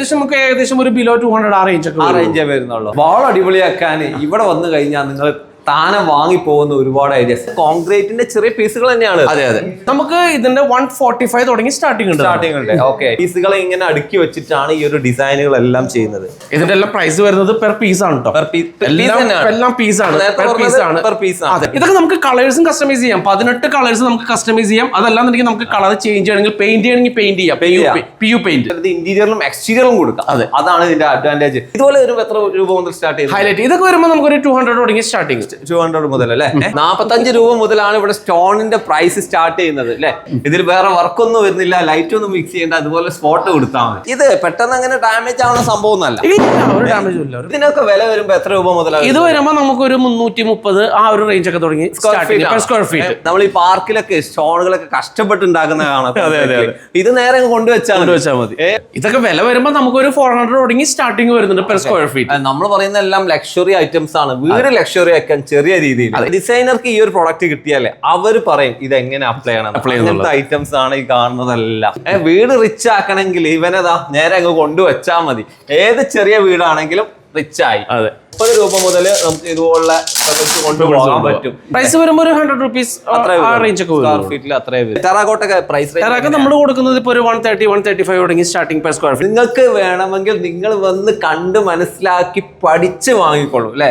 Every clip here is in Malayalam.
ഏകദേശം നമുക്ക് ഏകദേശം ഒരു ബിലോ ടു ഹൺഡ്രഡ് ആ റേഞ്ച് ഒക്കെ ആ. റേഞ്ചേ വരുന്നുള്ളൂ വാൾ അടിപൊളിയാക്കാൻ ഇവിടെ വന്നു കഴിഞ്ഞാൽ നിങ്ങൾ താനെ വാങ്ങി പോകുന്ന ഒരുപാട് ഐഡിയാസ് കോൺക്രീറ്റിന്റെ ചെറിയ പീസുകൾ തന്നെയാണ്. അതെ അതെ. നമുക്ക് ഇതിന്റെ വൺ ഫോർട്ടി ഫൈവ് തുടങ്ങി സ്റ്റാർട്ടിംഗ് ഉണ്ട്. സ്റ്റാർട്ടിംഗ് ഉണ്ട്. ഓക്കെ പീസുകളെ ഇങ്ങനെ അടുക്കി വെച്ചിട്ടാണ് ഈ ഒരു ഡിസൈനുകൾ എല്ലാം ചെയ്യുന്നത്. ഇതിന്റെ എല്ലാം പ്രൈസ് വരുന്നത് പെർ പീസ് ആണ് കേട്ടോ എല്ലാം പീസ് ആണ്. പെർ പീസ് ആണ്. ഇതൊക്കെ നമുക്ക് കളേഴ്സും കസ്റ്റമൈസ് ചെയ്യാം. പതിനെട്ട് കളേഴ്സ് നമുക്ക് കസ്റ്റമൈസ് ചെയ്യാം. അതല്ലാന്നുണ്ടെങ്കിൽ നമുക്ക് കളർ ചേഞ്ച് ചെയ്യണമെങ്കിൽ പെയിന്റ് ചെയ്യണമെങ്കിൽ പെയിന്റ് ചെയ്യാം. ചെയ്യാം. പി യു പെയിന്റ് ഇന്റീരിയറും ഇന്റീരിയറിലും എക്സ്റ്റീരിയറും കൊടുക്കാം. അതെ. അതാണ് ഇതിന്റെ അഡ്വാന്റേജ് ഇതുപോലെ ഒരു എത്ര രൂപ മുതൽ സ്റ്റാർട്ട് ചെയ്യുന്നത് ഹൈലൈറ്റ് ഇതൊക്കെ വരുമ്പോൾ നമുക്ക് ഒരു ടു ഹൺഡ്രഡ് തുടങ്ങി സ്റ്റാർട്ടിങ് ടു ഹൺഡ്രഡ് മുതൽ അല്ലേ നാപ്പത്തഞ്ച് രൂപ മുതലാണ് ഇവിടെ സ്റ്റോണിന്റെ പ്രൈസ് സ്റ്റാർട്ട് ചെയ്യുന്നത് അല്ലെ ഇതിൽ വേറെ വർക്കൊന്നും വരുന്നില്ല ലൈറ്റ് ഒന്നും മിക്സ് ചെയ്യേണ്ട അതുപോലെ സ്പോട്ട് കൊടുത്താൽ മതി. ഇത് പെട്ടെന്ന് അങ്ങനെ ഡാമേജ് ആവുന്ന സംഭവം ഒന്നല്ല ഇതിനൊക്കെ വില വരുമ്പോ എത്ര രൂപ മുതലാണ് ഇത് വരുമ്പോ നമുക്ക് ഒരു മുന്നൂറ്റി മുപ്പത് ആ ഒരു റേഞ്ച് ഒക്കെ തുടങ്ങി സ്ക്വയർ ഫീറ്റ് നമ്മൾ ഈ പാർക്കിലൊക്കെ സ്റ്റോണുകളൊക്കെ കഷ്ടപ്പെട്ട് ഉണ്ടാക്കുന്ന കാണാം. അതെ, അതെ, അതെ. ഇത് നേരെ അങ്ങ് കൊണ്ടുവച്ചാൽ മതി. വെച്ചാൽ മതി. ഇതൊക്കെ വില വരുമ്പോ നമുക്ക് ഒരു ഫോർ ഹൺഡ്രഡ് തുടങ്ങി സ്റ്റാർട്ടിങ് വരുന്നുണ്ട് പെർ സ്ക്വയർ ഫീറ്റ് നമ്മൾ പറയുന്ന എല്ലാം ലക്ഷറി ഐറ്റംസ് ആണ്. വീട് ലക്ഷറി ആക്കാൻ ചെറിയ രീതിയിൽ. ഡിസൈനർക്ക് ഈ ഒരു പ്രൊഡക്റ്റ് കിട്ടിയാലേ അവർ പറയും ഇത് എങ്ങനെ അപ്ലൈ ചെയ്യണം അപ്ലൈ അങ്ങനത്തെ ഐറ്റംസ് ആണ് ഈ കാണുന്നതെല്ലാം. വീട് റിച്ച് ആക്കണമെങ്കിൽ ഇവനതാ നേരെ അങ്ങ് കൊണ്ടുവച്ചാൽ മതി. ഏത് ചെറിയ വീടാണെങ്കിലും റിച്ച് ആയി. അതെ. മുപ്പത് രൂപ മുതൽ നമുക്ക് ഇതുപോലുള്ള കൊണ്ടുപോകാൻ പറ്റും. പ്രൈസ് വരുമ്പോൾ ഒരു ഹൺഡ്രഡ് റുപ്പീസ് സ്ക്വയർ ഫീറ്റിൽ അത്രേ വരും ടെറാക്കോട്ടൊക്കെ പ്രൈസ് നമ്മൾ കൊടുക്കുന്നത് ഇപ്പോൾ ഒരു one thirty one thirty five തുടങ്ങി സ്റ്റാർട്ടിംഗ് പെർ സ്ക്വയർ ഫീറ്റ് നിങ്ങൾക്ക് വേണമെങ്കിൽ നിങ്ങൾ വന്ന് കണ്ട് മനസ്സിലാക്കി പഠിച്ച് വാങ്ങിക്കോളൂ അല്ലേ?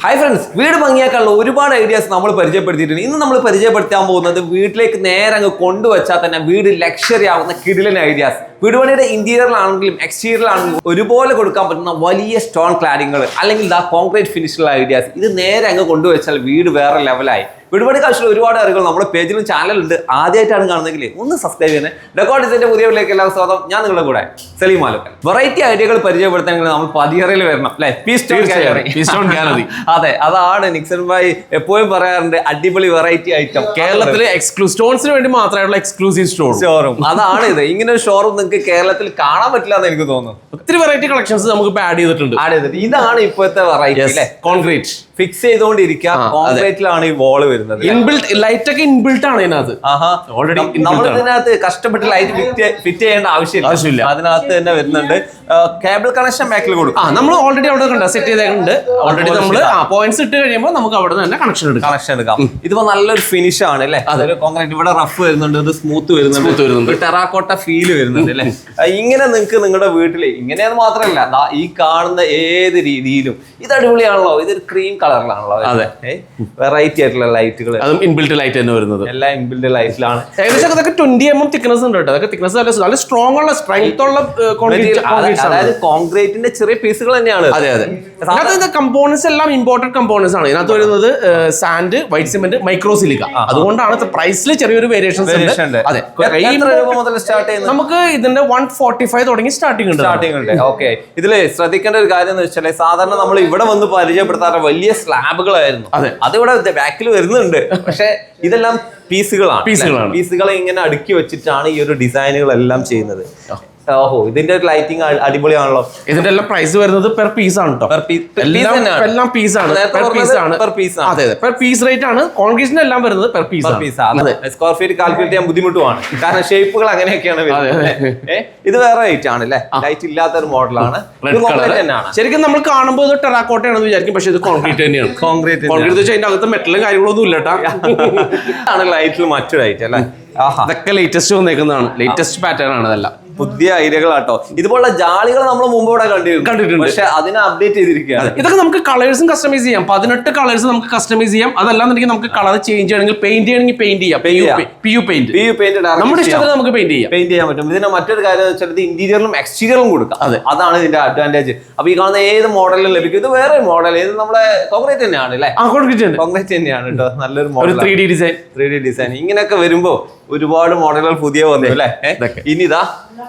ഹായ് ഫ്രണ്ട്സ് വീട് ഭംഗിയാക്കാനുള്ള ഒരുപാട് ഐഡിയാസ് നമ്മൾ പരിചയപ്പെടുത്തിയിട്ടുണ്ട്. ഇന്ന് നമ്മൾ പരിചയപ്പെടുത്താൻ പോകുന്നത് വീട്ടിലേക്ക് നേരെ അങ്ങ് കൊണ്ടുവച്ചാൽ തന്നെ വീട് ലക്ഷറി ആവുന്ന കിടിലൻ ഐഡിയാസ് വീട് പണിയുടെ ഇന്റീരിയറിലാണെങ്കിലും എക്സ്റ്റീരിയറിലാണെങ്കിലും ഒരുപോലെ കൊടുക്കാൻ പറ്റുന്ന വലിയ സ്റ്റോൺ ക്ലാഡിങ്ങൾ അല്ലെങ്കിൽ ദാ കോൺക്രീറ്റ് ഫിനിഷുള്ള ഐഡിയാസ് ഇത് നേരെ അങ്ങ് കൊണ്ടുവച്ചാൽ വീട് വേറെ ലെവലായി വീടുപണി കാഴ്ചയിൽ ഒരുപാട് അറിവുകൾ നമ്മുടെ പേജിലും ചാനലുണ്ട് ആദ്യമായിട്ടാണ് കാണുന്നതെങ്കിൽ ഒന്ന് സബ്സ്ക്രൈബ് ചെയ്യണേ. ഡെക്കോഡ് ഡിസൈന്റെ പുതിയ വീട്ടിലേക്ക് എല്ലാ സ്വാഗതം. ഞാൻ നിങ്ങളുടെ കൂടെ സലീം ആലോക്കൽ വെറൈറ്റി ഐഡിയകൾ പരിചയപ്പെടുത്തണമെങ്കിൽ നമ്മൾ പതിയറയിൽ വരണം അല്ലേ? ഗാലറി. അതെ അതാണ് നിക്സൺ ഭായി എപ്പോഴും പറയാറുണ്ട് അടിപൊളി വെറൈറ്റി ഐറ്റം കേരളത്തിലെ എക്സ്ക്ലൂസ് സ്റ്റോൺസിന് വേണ്ടി മാത്രമായിട്ടുള്ള എക്സ്ക്ലൂസീവ് സ്റ്റോർ ഷോറൂം അതാണ് ഇത്. ഇങ്ങനെ ഒരു ഷോറൂം നിങ്ങൾക്ക് കേരളത്തിൽ കാണാൻ പറ്റില്ല എന്ന് എനിക്ക് തോന്നുന്നു. ഒത്തിരി വെറൈറ്റി കളക്ഷൻസ് നമുക്ക് ഇപ്പൊ ആഡ് ചെയ്തിട്ടുണ്ട്. ആഡ് ചെയ്തിട്ട് ഇതാണ് ഇപ്പോഴത്തെ വെറൈറ്റി അല്ലേ? കോൺക്രീറ്റ് ഫിക്സ് ചെയ്തുകൊണ്ടിരിക്കുക കോൺക്രീറ്റിലാണ് ഈ വോൾ വരുന്നത് ഇൻബിൽട്ട് ലൈറ്റ് ഒക്കെ ഇൻബിൽട്ട് ആണ് ഇതിനകത്ത്. ഓൾറെഡി നമ്മൾ. ഇതിനകത്ത് കഷ്ടപ്പെട്ട് ലൈറ്റ് ഫിറ്റ് ഫിറ്റ് ചെയ്യേണ്ട ആവശ്യമില്ല. ആവശ്യമില്ല. അതിനകത്ത് തന്നെ വരുന്നുണ്ട്. കേബിൾ കണക്ഷൻ ബാക്കിൽ കൊടുക്കും. ആ നമ്മൾ ഓൾറെഡി അവിടെ കണ്ട? സെറ്റ് ചെയ്തിട്ടുണ്ട് ഓൾറെഡി നമ്മൾ പോയിന്റ്സ് ഇട്ട് കഴിയുമ്പോൾ നമുക്ക് അവിടെ തന്നെ കണക്ഷൻ എടുക്കാം. കണക്ഷൻ എടുക്കാം. ഇതിപ്പോ നല്ലൊരു ഫിനിഷ് ആണ് അല്ലേ? അതൊരു കോൺക്രീറ്റ് ഇവിടെ റഫ് വരുന്നുണ്ട് ഇത് സ്മൂത്ത് വരുന്നുണ്ട്. ടെറാക്കോട്ട ഫീൽ വരുന്നുണ്ട് അല്ലേ? ഇങ്ങനെ നിങ്ങൾക്ക് നിങ്ങളുടെ വീട്ടിൽ ഇങ്ങനെയെന്ന് മാത്രമല്ല ഈ കാണുന്ന ഏത് രീതിയിലും ഇത് അടിപൊളിയാണല്ലോ. ഇതൊരു ക്രീം കളറിലാണല്ലോ അതെ. വെറൈറ്റി ആയിട്ടുള്ള ലൈറ്റുകൾ അതും ഇൻബിൽഡ് ലൈറ്റ് തന്നെ വരുന്നത്. എല്ലാം ഇൻബിൽഡ് ലൈറ്റിലാണ് ഏകദേശം അതൊക്കെ ട്വന്റി എം എം തിക്നസ് ഉണ്ട് കേട്ടോ. അതൊക്കെ തിക്നസ് നല്ല നല്ല സ്ട്രോങ് ഉള്ള സ്ട്രെങ്ത് ഉള്ള അതായത് കോൺക്രീറ്റിന്റെ ചെറിയ പീസുകൾ തന്നെയാണ്. അതെ അതെ. കമ്പോണൻസ് എല്ലാം ഇമ്പോർട്ടന്റ് കമ്പോണൻസ് ആണ്. ഇതിനകത്ത് വരുന്നത് sand white cement micro silica അതുകൊണ്ടാണ് പ്രൈസിൽ ചെറിയൊരു വേരിയേഷൻസ് ഉണ്ട്. അതെ. എത്ര എത്ര ഇതിന്റെ വൺ ഫോർട്ടി ഫൈവ് തുടങ്ങി സ്റ്റാർട്ടിംഗ് ഉണ്ട്. സ്റ്റാർട്ടിംഗ് ഉണ്ട്. ഓക്കെ ഇതിൽ ശ്രദ്ധിക്കേണ്ട ഒരു കാര്യം എന്ന് വെച്ചാൽ സാധാരണ നമ്മൾ ഇവിടെ വന്ന് പരിചയപ്പെടുത്താറ് വലിയ സ്ലാബുകളായിരുന്നു. അതെ. അതിവിടെ ബാക്കിൽ വരുന്നുണ്ട്. പക്ഷെ ഇതെല്ലാം പീസുകളാണ്. പീസുകളാണ്. പീസുകളെ ഇങ്ങനെ അടുക്കി വെച്ചിട്ടാണ് ഈ ഒരു ഡിസൈനുകളെല്ലാം ചെയ്യുന്നത്. ഓഹോ ഇതിന്റെ ഒരു ലൈറ്റിംഗ് അടിപൊളിയാണല്ലോ. ഇതിന്റെ എല്ലാം പ്രൈസ് വരുന്നത് പെർ പീസ് ആണ് കേട്ടോ എല്ലാം. പീസ് ആണ്. പെർ പീസ് ആണ്. ആണ്. അതെ അതെ. പെർ പീസ് റേറ്റ് ആണ്. കോൺക്രീറ്റിന് എല്ലാം വരുന്നത് പെർ പീസ് ആണ്. പീസ് സ്ക്വയർ ഫീറ്റ് കാൽക്കുലേറ്റ് ചെയ്യാൻ ബുദ്ധിമുട്ടുമാണ് കാരണം ഷേപ്പുകൾ അങ്ങനെയൊക്കെയാണ് ഇത് വേറെ റേറ്റ് ആണ് അല്ലേ ലൈറ്റ് ഇല്ലാത്ത ഒരു മോഡലാണ് ശരിക്കും നമ്മൾ കാണുമ്പോൾ ഇത് ടെറാക്കോട്ടയാണെന്ന് വിചാരിക്കും. പക്ഷെ ഇത് കോൺക്രീറ്റ് തന്നെയാണ്. കോൺക്രീറ്റ് കോൺക്രീറ്റ് വെച്ചാൽ അതിന്റെ അകത്ത് മെറ്റലും കാര്യങ്ങളൊന്നും ഇല്ല കേട്ടാ ആണ് ലൈറ്റിൽ മറ്റു ലൈറ്റ് അല്ലെ ഇതൊക്കെ ലേറ്റസ്റ്റ് വന്നേക്കുന്നതാണ്. ലേറ്റസ്റ്റ് പാറ്റേൺ ആണ് ഇതെല്ലാം. പുതിയ ഐഡിയകളാട്ടോ. ഇതുപോലുള്ള ജാളികൾ നമ്മൾ മുമ്പ് ഇവിടെ കണ്ടിരുന്നു. കണ്ടിട്ടുണ്ട്. പക്ഷെ അതിനെ അപ്ഡേറ്റ് ചെയ്തിരിക്കുകയാണ്. ഇതൊക്കെ നമുക്ക് കളേഴ്സും കസ്റ്റമൈസ് ചെയ്യാം. പതിനെട്ട് കളേഴ്സ് നമുക്ക് കസ്റ്റമൈസ് ചെയ്യാം. അതല്ലാന്നുണ്ടെങ്കിൽ നമുക്ക് കളർ ചേഞ്ച് ചെയ്യണമെങ്കിൽ പെയിന്റ് ചെയ്യണമെങ്കിൽ പെയിന്റ് ചെയ്യാം. P U paint P U paint നമ്മുടെ ഇഷ്ടത്തിന് നമുക്ക് പെയിന്റ് ചെയ്യാം. പെയിന്റ് ചെയ്യാൻ പറ്റും. ഇതിന്റെ മറ്റൊരു കാര്യം എന്ന് വെച്ചാൽ ഇത് ഇന്റീരിയറിലും എക്സ്റ്റീരിയറും കൊടുക്കാം. അതെ. അതാണ് ഇതിന്റെ അഡ്വാന്റേജ് അപ്പൊ ഈ കാണുന്ന ഏത് മോഡലും ലഭിക്കും. ഇത് വേറെ മോഡൽ ഇത് നമ്മുടെ കോൺക്രീറ്റ് തന്നെയാണ് അല്ലേ? കോൺക്രീറ്റ് തന്നെയാണ് കേട്ടോ നല്ലൊരു model three D design three D design ഇങ്ങനെയൊക്കെ വരുമ്പോ ഒരുപാട് മോഡലുകൾ പുതിയ വന്നു അല്ലേ? ഇനിതാ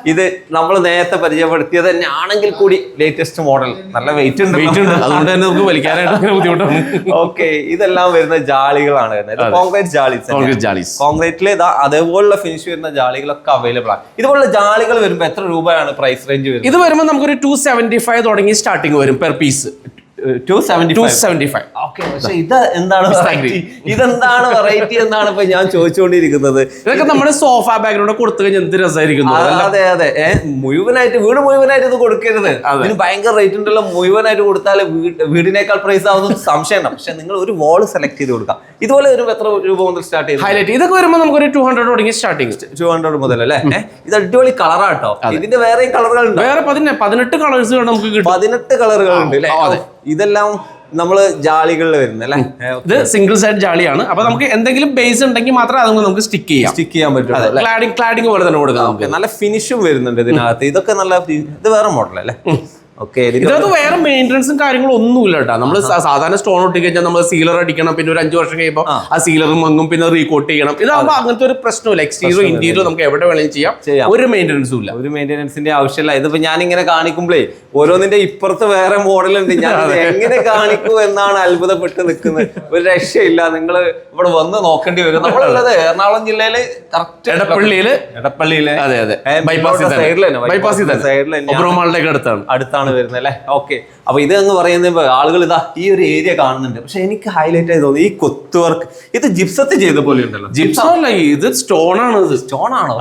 ഇനി ഇതാ നമ്മൾ നേരത്തെ പരിചയപ്പെടുത്തിയത് തന്നെ ആണെങ്കിൽ കൂടി ലേറ്റസ്റ്റ് മോഡൽ നല്ല വെയിറ്റ് ഉണ്ട്. വെയിറ്റ് ഉണ്ട്. അതുകൊണ്ട് തന്നെ നമുക്ക് വലിക്കാനായിട്ട് ബുദ്ധിമുട്ടാണ്. ഓക്കെ ഇതെല്ലാം വരുന്ന ജാളികളാണ് വരുന്നത്. കോൺക്രീറ്റ് ജാളീസ് കോൺക്രീറ്റ് കോൺക്രീറ്റിൽ ഇതാ അതേപോലുള്ള ഫിനിഷ് വരുന്ന ജാളികളൊക്കെ അവൈലബിൾ ആണ്. ഇതുപോലുള്ള ജാളികൾ വരുമ്പോൾ എത്ര രൂപയാണ് പ്രൈസ് റേഞ്ച് വരുന്നത്? ഇത് വരുമ്പോൾ നമുക്കൊരു ടു സെവന്റി ഫൈവ് തുടങ്ങി സ്റ്റാർട്ടിങ് വരും പെർ പീസ് ഇതെന്താണ് വെറൈറ്റി എന്നാണ് ഇപ്പൊ ഞാൻ ചോദിച്ചുകൊണ്ടിരിക്കുന്നത് ഇതൊക്കെ നമ്മുടെ സോഫ ബാക്ക്ഗ്രൗണ്ട് കൊടുത്തു കഴിഞ്ഞാൽ എന്ത് രസമായിരിക്കും അതെ അതെ. മുഴുവനായിട്ട് വീട് മുഴുവനായിട്ട് ഇത് കൊടുക്കരുത്. അതിന് ഭയങ്കര റേറ്റ് ഉണ്ടല്ലോ. മുഴുവനായിട്ട് കൊടുത്താൽ വീടിനേക്കാൾ പ്രൈസ് ആവുന്ന. സംശയമാണ് പക്ഷെ നിങ്ങൾ ഒരു വാൾ സെലക്ട് ചെയ്ത് കൊടുക്കാം. ഇതുപോലെ ഒരു എത്ര രൂപ മുതൽ സ്റ്റാർട്ട് ചെയ്യും ഹൈലൈറ്റ് ഇതൊക്കെ വരുമ്പോൾ നമുക്കൊരു ടു ഹൺഡ്രഡ് തുടങ്ങി സ്റ്റാർട്ടിങ് ടു ഹൺഡ്രഡ് മുതൽ അല്ലേ? ഇത് അടിപൊളി കളറാട്ടോ ഇതിന്റെ വേറെ കളറുകൾ വേറെ പതിനെ പതിനെട്ട് കളേഴ്സ് നമുക്ക് കിട്ടും. പതിനെട്ട് കളറുകൾ ഉണ്ട് അല്ലേ അതെ. ഇതെല്ലാം നമ്മൾ ജാളികളിൽ വരുന്നത് അല്ലേ? ഇത് സിംഗിൾ സൈഡ് ജാളിയാണ്. അപ്പൊ നമുക്ക് എന്തെങ്കിലും ബേസ് ഉണ്ടെങ്കിൽ മാത്രമേ അത് നമുക്ക് സ്റ്റിക്ക് ചെയ്യാം. സ്റ്റിക്ക് ചെയ്യാൻ പറ്റും ക്ലാഡിങ് ക്ലാഡിങ് പോലെ തന്നെ കൊടുക്കാം നമുക്ക്. നല്ല ഫിനിഷും വരുന്നുണ്ട് ഇതിനകത്ത്. ഇതൊക്കെ നല്ല ഇത് വേറെ മോഡൽ അല്ലേ? ഓക്കെ ഇതിനകത്ത് വേറെ മെയിന്റനൻസും കാര്യങ്ങളും ഒന്നുമില്ല കേട്ടോ നമ്മൾ സാധാരണ സ്റ്റോൺ ഒട്ടി കഴിഞ്ഞാൽ നമ്മൾ സീലർ അടിക്കണം പിന്നെ ഒരു അഞ്ച് വർഷം കഴിയുമ്പോൾ ആ. സീലർ മങ്ങും പിന്നെ റീകോട്ട് ചെയ്യണം. ഇതാകുമ്പോൾ അങ്ങനത്തെ ഒരു പ്രശ്നമില്ല എക്സ്റ്റീരിയർ ഇന്റീരിയർ നമുക്ക് എവിടെ വേണമെങ്കിലും ചെയ്യാം. ഒരു മെയിന്റനൻസും ഇല്ല. ഒരു മെയിന്റെനൻസിന്റെ ആവശ്യമില്ല. ഇതിപ്പോ ഞാൻ ഇങ്ങനെ കാണിക്കുമ്പോഴേ ഓരോന്നിന്റെ ഇപ്പുറത്ത് വേറെ മോഡലുണ്ട്. ഞാൻ എങ്ങനെ കാണിക്കൂ എന്നാണ് അത്ഭുതപ്പെട്ട് നിൽക്കുന്നത്. ഒരു രക്ഷയില്ല. നിങ്ങൾ ഇവിടെ വന്ന് നോക്കേണ്ടി വരും. നമ്മളുള്ളത് എറണാകുളം ജില്ലയിൽ കറക്റ്റ് എടപ്പള്ളിയിൽ എടപ്പള്ളിയിൽ. അതെ അതെ. ബൈപ്പാസ് ബൈപ്പാസിൽ സൈഡിൽ തന്നെ ബൈപ്പാസിൽ സൈഡിൽ തന്നെ അടുത്താണ്. അടുത്താണ് വരുന്നത് അല്ലേ? ഓക്കെ അപ്പൊ ഇത് എന്ന് പറയുന്ന ആളുകൾ ഇതാ ഈ ഒരു ഏരിയ കാണുന്നുണ്ട്. പക്ഷെ എനിക്ക് ഹൈലൈറ്റ് ആയി തോന്നുന്നു ഈ കൊത്തു വർക്ക് ഇത് ജിപ്സത്തിൽ ചെയ്ത പോലെ ഉണ്ടല്ലോ. ജിപ്സോ അല്ല ഇത് സ്റ്റോൺ ആണ് ഇത്. സ്റ്റോൺ ആണോ?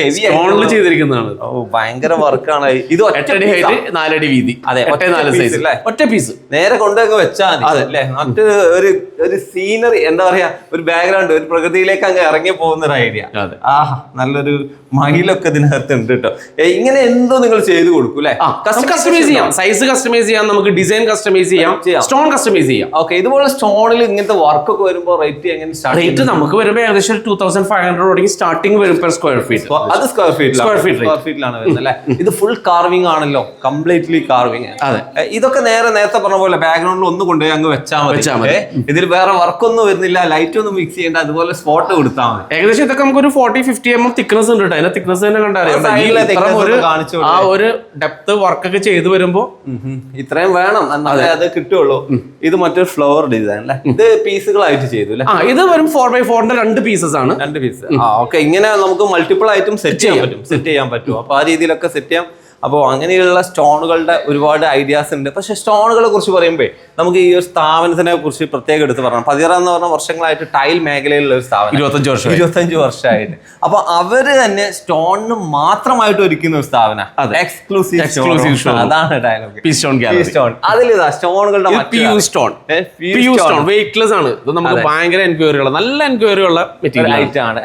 ഹെവി സ്റ്റോണിൽ ചെയ്തിരിക്കുന്നതാണ് ഓ ഭയങ്കര വർക്കാണ് ഇത് ഒറ്റ എട്ടടി ഹൈറ്റ് നാലടി വീതി. അതെ, ഒറ്റ നാല് സൈസ് അല്ലേ? ഒറ്റ പീസ് നേരെ കൊണ്ടൊക്കെ വെച്ചാൽ അതല്ലേ മറ്റൊരു ഒരു ഒരു സീനറി എന്താ പറയാ ഒരു ബാക്ക്ഗ്രൗണ്ട് ഒരു പ്രകൃതിയിലേക്ക് അങ്ങ് ഇറങ്ങി പോകുന്ന ഒരു ഐഡിയ ആഹ് ആഹാ നല്ലൊരു മയിലൊക്കെ ഇതിനകത്ത് ഉണ്ട് കേട്ടോ. ഇങ്ങനെ എന്തോ നിങ്ങൾ ചെയ്തു കൊടുക്കും അല്ലേ? കസ്റ്റമൈസ് ചെയ്യാം. സൈസ് കസ്റ്റമൈസ് ചെയ്യാം നമുക്ക് ഡിസൈൻ കസ്റ്റമൈസ് ചെയ്യാം. സ്റ്റോൺ കസ്റ്റമൈസ് ചെയ്യാം. ഓക്കെ ഇതുപോലെ സ്റ്റോണിൽ ഇങ്ങനത്തെ വർക്ക് ഒക്കെ വരുമ്പോൾ റേറ്റ് എങ്ങനെ റേറ്റ് നമുക്ക് വരുമ്പോൾ ഏകദേശം ടൂ തൗസൻഡ് ഫൈവ് ഹൺഡ്രഡ് തുടങ്ങി സ്റ്റാർട്ടിംഗ് വരും പെർ സ്ക്വയർ ഫീറ്റ് അത് square feet square feet. Square ഫീറ്റിലാണ് വരുന്നത് അല്ലേ? ഇത് ഫുൾ കാർവിംഗ് ആണല്ലോ കംപ്ലീറ്റ്ലി കാർവിംഗ് അതെ. ഇതൊക്കെ നേരെ നേരത്തെ പറഞ്ഞ പോലെ ബാക്ക്ഗ്രൗണ്ടിൽ ഒന്ന് കൊണ്ട് അങ്ങ് വെച്ചാൽ വെച്ചാ മതി. ഇതിൽ വേറെ വർക്കൊന്നും വരുന്നില്ല ലൈറ്റ് ഒന്നും മിക്സ് ചെയ്യേണ്ട അതുപോലെ സ്പോട്ട് കൊടുത്താൽ മതി. ഏകദേശം ഇതൊക്കെ നമുക്ക് ഒരു forty fifty M M thickness ഉണ്ട് അതിന്റെ തിക്നസ് തന്നെ കണ്ടറിയാം ആ ഒരു ഡെപ്ത് വർക്കൊക്കെ ചെയ്തു വരുമ്പോ. ഇത്രയും വേണം എന്നാലേ അത്. കിട്ടുള്ളൂ ഇത് മറ്റൊരു ഫ്ലവർ ഡിസൈൻ അല്ലേ ഇത് പീസുകളായിട്ട് ചെയ്തു അല്ലേ? ആ ഇത് വരും ഫോർ ബൈ ഫോറിന്റെ രണ്ട് പീസസ് ആണ്. രണ്ട് പീസ് ആ ഓക്കെ ഇങ്ങനെ നമുക്ക് മൾട്ടിപ്പിൾ ആയിട്ടും സെറ്റ് ചെയ്യാൻ പറ്റും. സെറ്റ് ചെയ്യാൻ പറ്റും. അപ്പൊ ആ രീതിയിലൊക്കെ സെറ്റ് ചെയ്യാം. അപ്പോൾ അങ്ങനെയുള്ള സ്റ്റോണുകളുടെ ഒരുപാട് ഐഡിയാസ് ഉണ്ട്. പക്ഷെ സ്റ്റോണുകളെ കുറിച്ച് പറയുമ്പോൾ നമുക്ക് ഈ ഒരു സ്ഥാപനത്തിനെ കുറിച്ച് പ്രത്യേകം എടുത്ത് പറയണം. പതിറ എന്ന് പറഞ്ഞ വർഷങ്ങളായിട്ട് ടൈൽ മേഖലയിലുള്ള ഒരു സ്ഥാപനം. ഇരുപത്തഞ്ച് വർഷം ഇരുപത്തഞ്ച് വർഷമായിട്ട്. അപ്പോൾ അവർ തന്നെ സ്റ്റോണിന് മാത്രമായിട്ട് ഒരുക്കുന്ന ഒരു സ്ഥാപനം. എക്സ്ക്ലൂസീവ് ഷോ അതാണ് ഡയലോഗ് സ്റ്റോൺ സ്റ്റോൺ അതിലിതാ സ്റ്റോണുകളുടെ സ്റ്റോൺ. സ്റ്റോൺ വെയിറ്റ്ലെസ് ആണ്. ഇത് നമുക്ക് ഭയങ്കര എൻക്വയറി ഉള്ള നല്ല എൻക്വയറി ഉള്ള മെറ്റീരിയൽ ആണ്.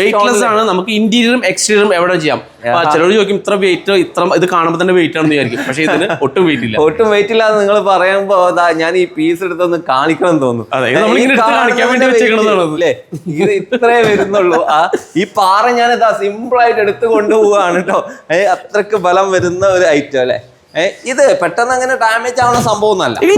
വെയിറ്റ്ലെസ് ആണ്. നമുക്ക് ഇന്റീരിയറും എക്സ്റ്റീരിയറും എവിടെ ചെയ്യാം. ചിലർ ചോദിക്കും ഇത്ര വെയിറ്റ് ഇത്ര ഇത് കാണുമ്പോൾ തന്നെ വെയിറ്റ് ആണെന്ന് വിചാരിക്കും. പക്ഷെ ഇതിന് ഒട്ടും വെയിറ്റ് ഇല്ല. ഒട്ടും വെയിറ്റ് ഇല്ലാതെ നിങ്ങൾ പറയുമ്പോ ഞാൻ ഈ പീസ് എടുത്തൊന്ന് കാണിക്കണം തോന്നുന്നു ഇത് ഇത്രേ വരുന്നുള്ളൂ. ആ ഈ പാറ ഞാൻ ഇതാ സിമ്പിൾ ആയിട്ട് എടുത്തു കൊണ്ടുപോവാണ് കേട്ടോ. ഏ അത്രയ്ക്ക് ബലം വരുന്ന ഒരു ഐറ്റം അല്ലെ? ഇത് പെട്ടെന്ന് അങ്ങനെ ഡാമേജ് ആവുന്ന സംഭവം ഒന്നല്ല ഇല്ല,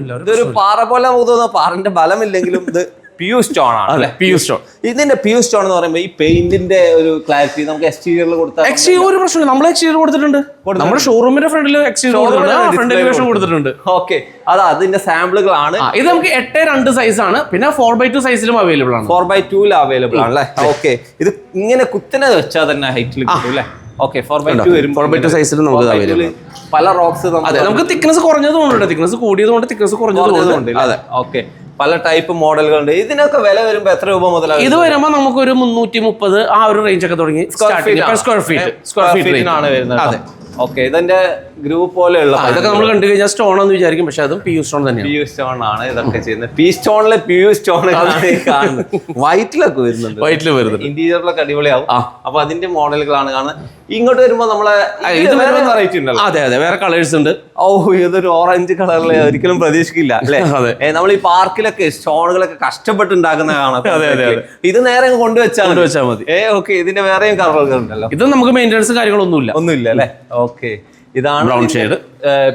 ഇല്ല ഇതൊരു പാറ പോലെ നമുക്ക് തോന്നുന്നു. പാറിന്റെ ബലമില്ലെങ്കിലും ഇത് പ്യൂ സ്റ്റോൺ ആണ് അല്ലെ? പി യു സ്റ്റോൺ ഇതിന്റെ പ്യൂ സ്റ്റോൺ എന്ന് പറയുമ്പോൾ ഈ പെയിന്റിന്റെ ഒരു ക്ലാരിറ്റി നമുക്ക് എക്സ്റ്റീരിയറിൽ കൊടുത്താൽ എക്സ്റ്റീരിയർ ഒരു പ്രശ്നമില്ല. നമ്മൾ എക്സ്റ്റീരിയർ കൊടുത്തിട്ടുണ്ട്. നമ്മുടെ ഷോറൂമിന്റെ ഫ്രണ്ടിൽ എക്സ്റ്റീരിയർ കൊടുത്തിട്ടുണ്ട്. ഫ്രണ്ട് എലിവേഷൻ കൊടുത്തിട്ടുണ്ട്. ഓക്കെ അതാ അതിന്റെ സാമ്പിളുകളാണ് ഇത് നമുക്ക് എട്ട് രണ്ട് സൈസ് ആണ്. പിന്നെ ഫോർ ബൈ ടു സൈസിലും അവൈലബിൾ ആണ്. ഫോർ ബൈ ടു അവൈലബിൾ ആണ് അല്ലേ? ഓക്കെ ഇത് ഇങ്ങനെ കുത്തനെ വെച്ചാൽ തന്നെ ഹൈറ്റിൽ കിട്ടും അല്ലേ? ഓക്കെ ഫോർ ബൈ ടു വരും ഫോർ ബൈ ടു സൈസിലും നമുക്ക് അവൈലബിൾ പല റോക്സ് അതെ നമുക്ക് തിക്നസ് കുറഞ്ഞതുകൊണ്ട് തിക്നസ് കൂടിയതുകൊണ്ട് തിക്നസ് കുറഞ്ഞതുകൊണ്ട് അതെ. ഓക്കെ പല ടൈപ്പ് മോഡലുകളുണ്ട്. ഇതിനൊക്കെ വില വരുമ്പോ എത്ര രൂപ മുതലാണ് ഇത് വരുമ്പോ നമുക്ക് ഒരു മുന്നൂറ്റി മുപ്പത് ആ ഒരു റേഞ്ച് ഒക്കെ തുടങ്ങി സ്ക്വയർ ഫീറ്റ് സ്ക്വയർ ഫീറ്റ് ഫീറ്റിനാണ് വരുന്നത് അതെ. ഓക്കെ ഇതെന്റെ ഗ്രൂപ്പ് പോലെയുള്ള ഇതൊക്കെ നമ്മൾ കണ്ടു കഴിഞ്ഞാൽ സ്റ്റോൺ എന്ന് വിചാരിക്കും പക്ഷെ അതും പി യു സ്റ്റോൺ തന്നെയാണ്. പി യു സ്റ്റോൺ ആണ് ഇതൊക്കെ ചെയ്യുന്നത്. പി സ്റ്റോണിലെ പി യു സ്റ്റോൺ കാണുന്നത്. വൈറ്റിലൊക്കെ വരുന്നുണ്ട്. വൈറ്റിൽ വരുന്നത് ഇന്റീരിയറിലൊക്കെ അടിപൊളിയാവും. അപ്പൊ അതിന്റെ മോഡലുകളാണ് കാണുന്നത്. ഇങ്ങോട്ട് വരുമ്പോ നമ്മളെ ഇത് വേറെ വെറൈറ്റി ഉണ്ടല്ലോ. അതെ അതെ വേറെ കളേഴ്സ് ഉണ്ട്. ഓ ഇതൊരു ഓറഞ്ച് കളറിൽ ഒരിക്കലും പ്രതീക്ഷിക്കില്ല അല്ലേ. നമ്മൾ ഈ പാർക്കിലൊക്കെ സ്റ്റോണുകളൊക്കെ കഷ്ടപ്പെട്ട് ഉണ്ടാക്കുന്ന കാണാം. അതെ, അതെ, അതെ. ഇത് നേരെ കൊണ്ടുവച്ചാൽ കൊണ്ടുവച്ചാൽ മതി. ഏ ഓക്കെ ഇതിന്റെ വേറെയും കളറുകൾ ഉണ്ടല്ലോ. ഇത് നമുക്ക് മെയിന്റെനൻസ് കാര്യങ്ങളൊന്നുമില്ല. ഒന്നുമില്ല അല്ലെ? ഓക്കെ ഇതാണ് ബ്രൗൺ.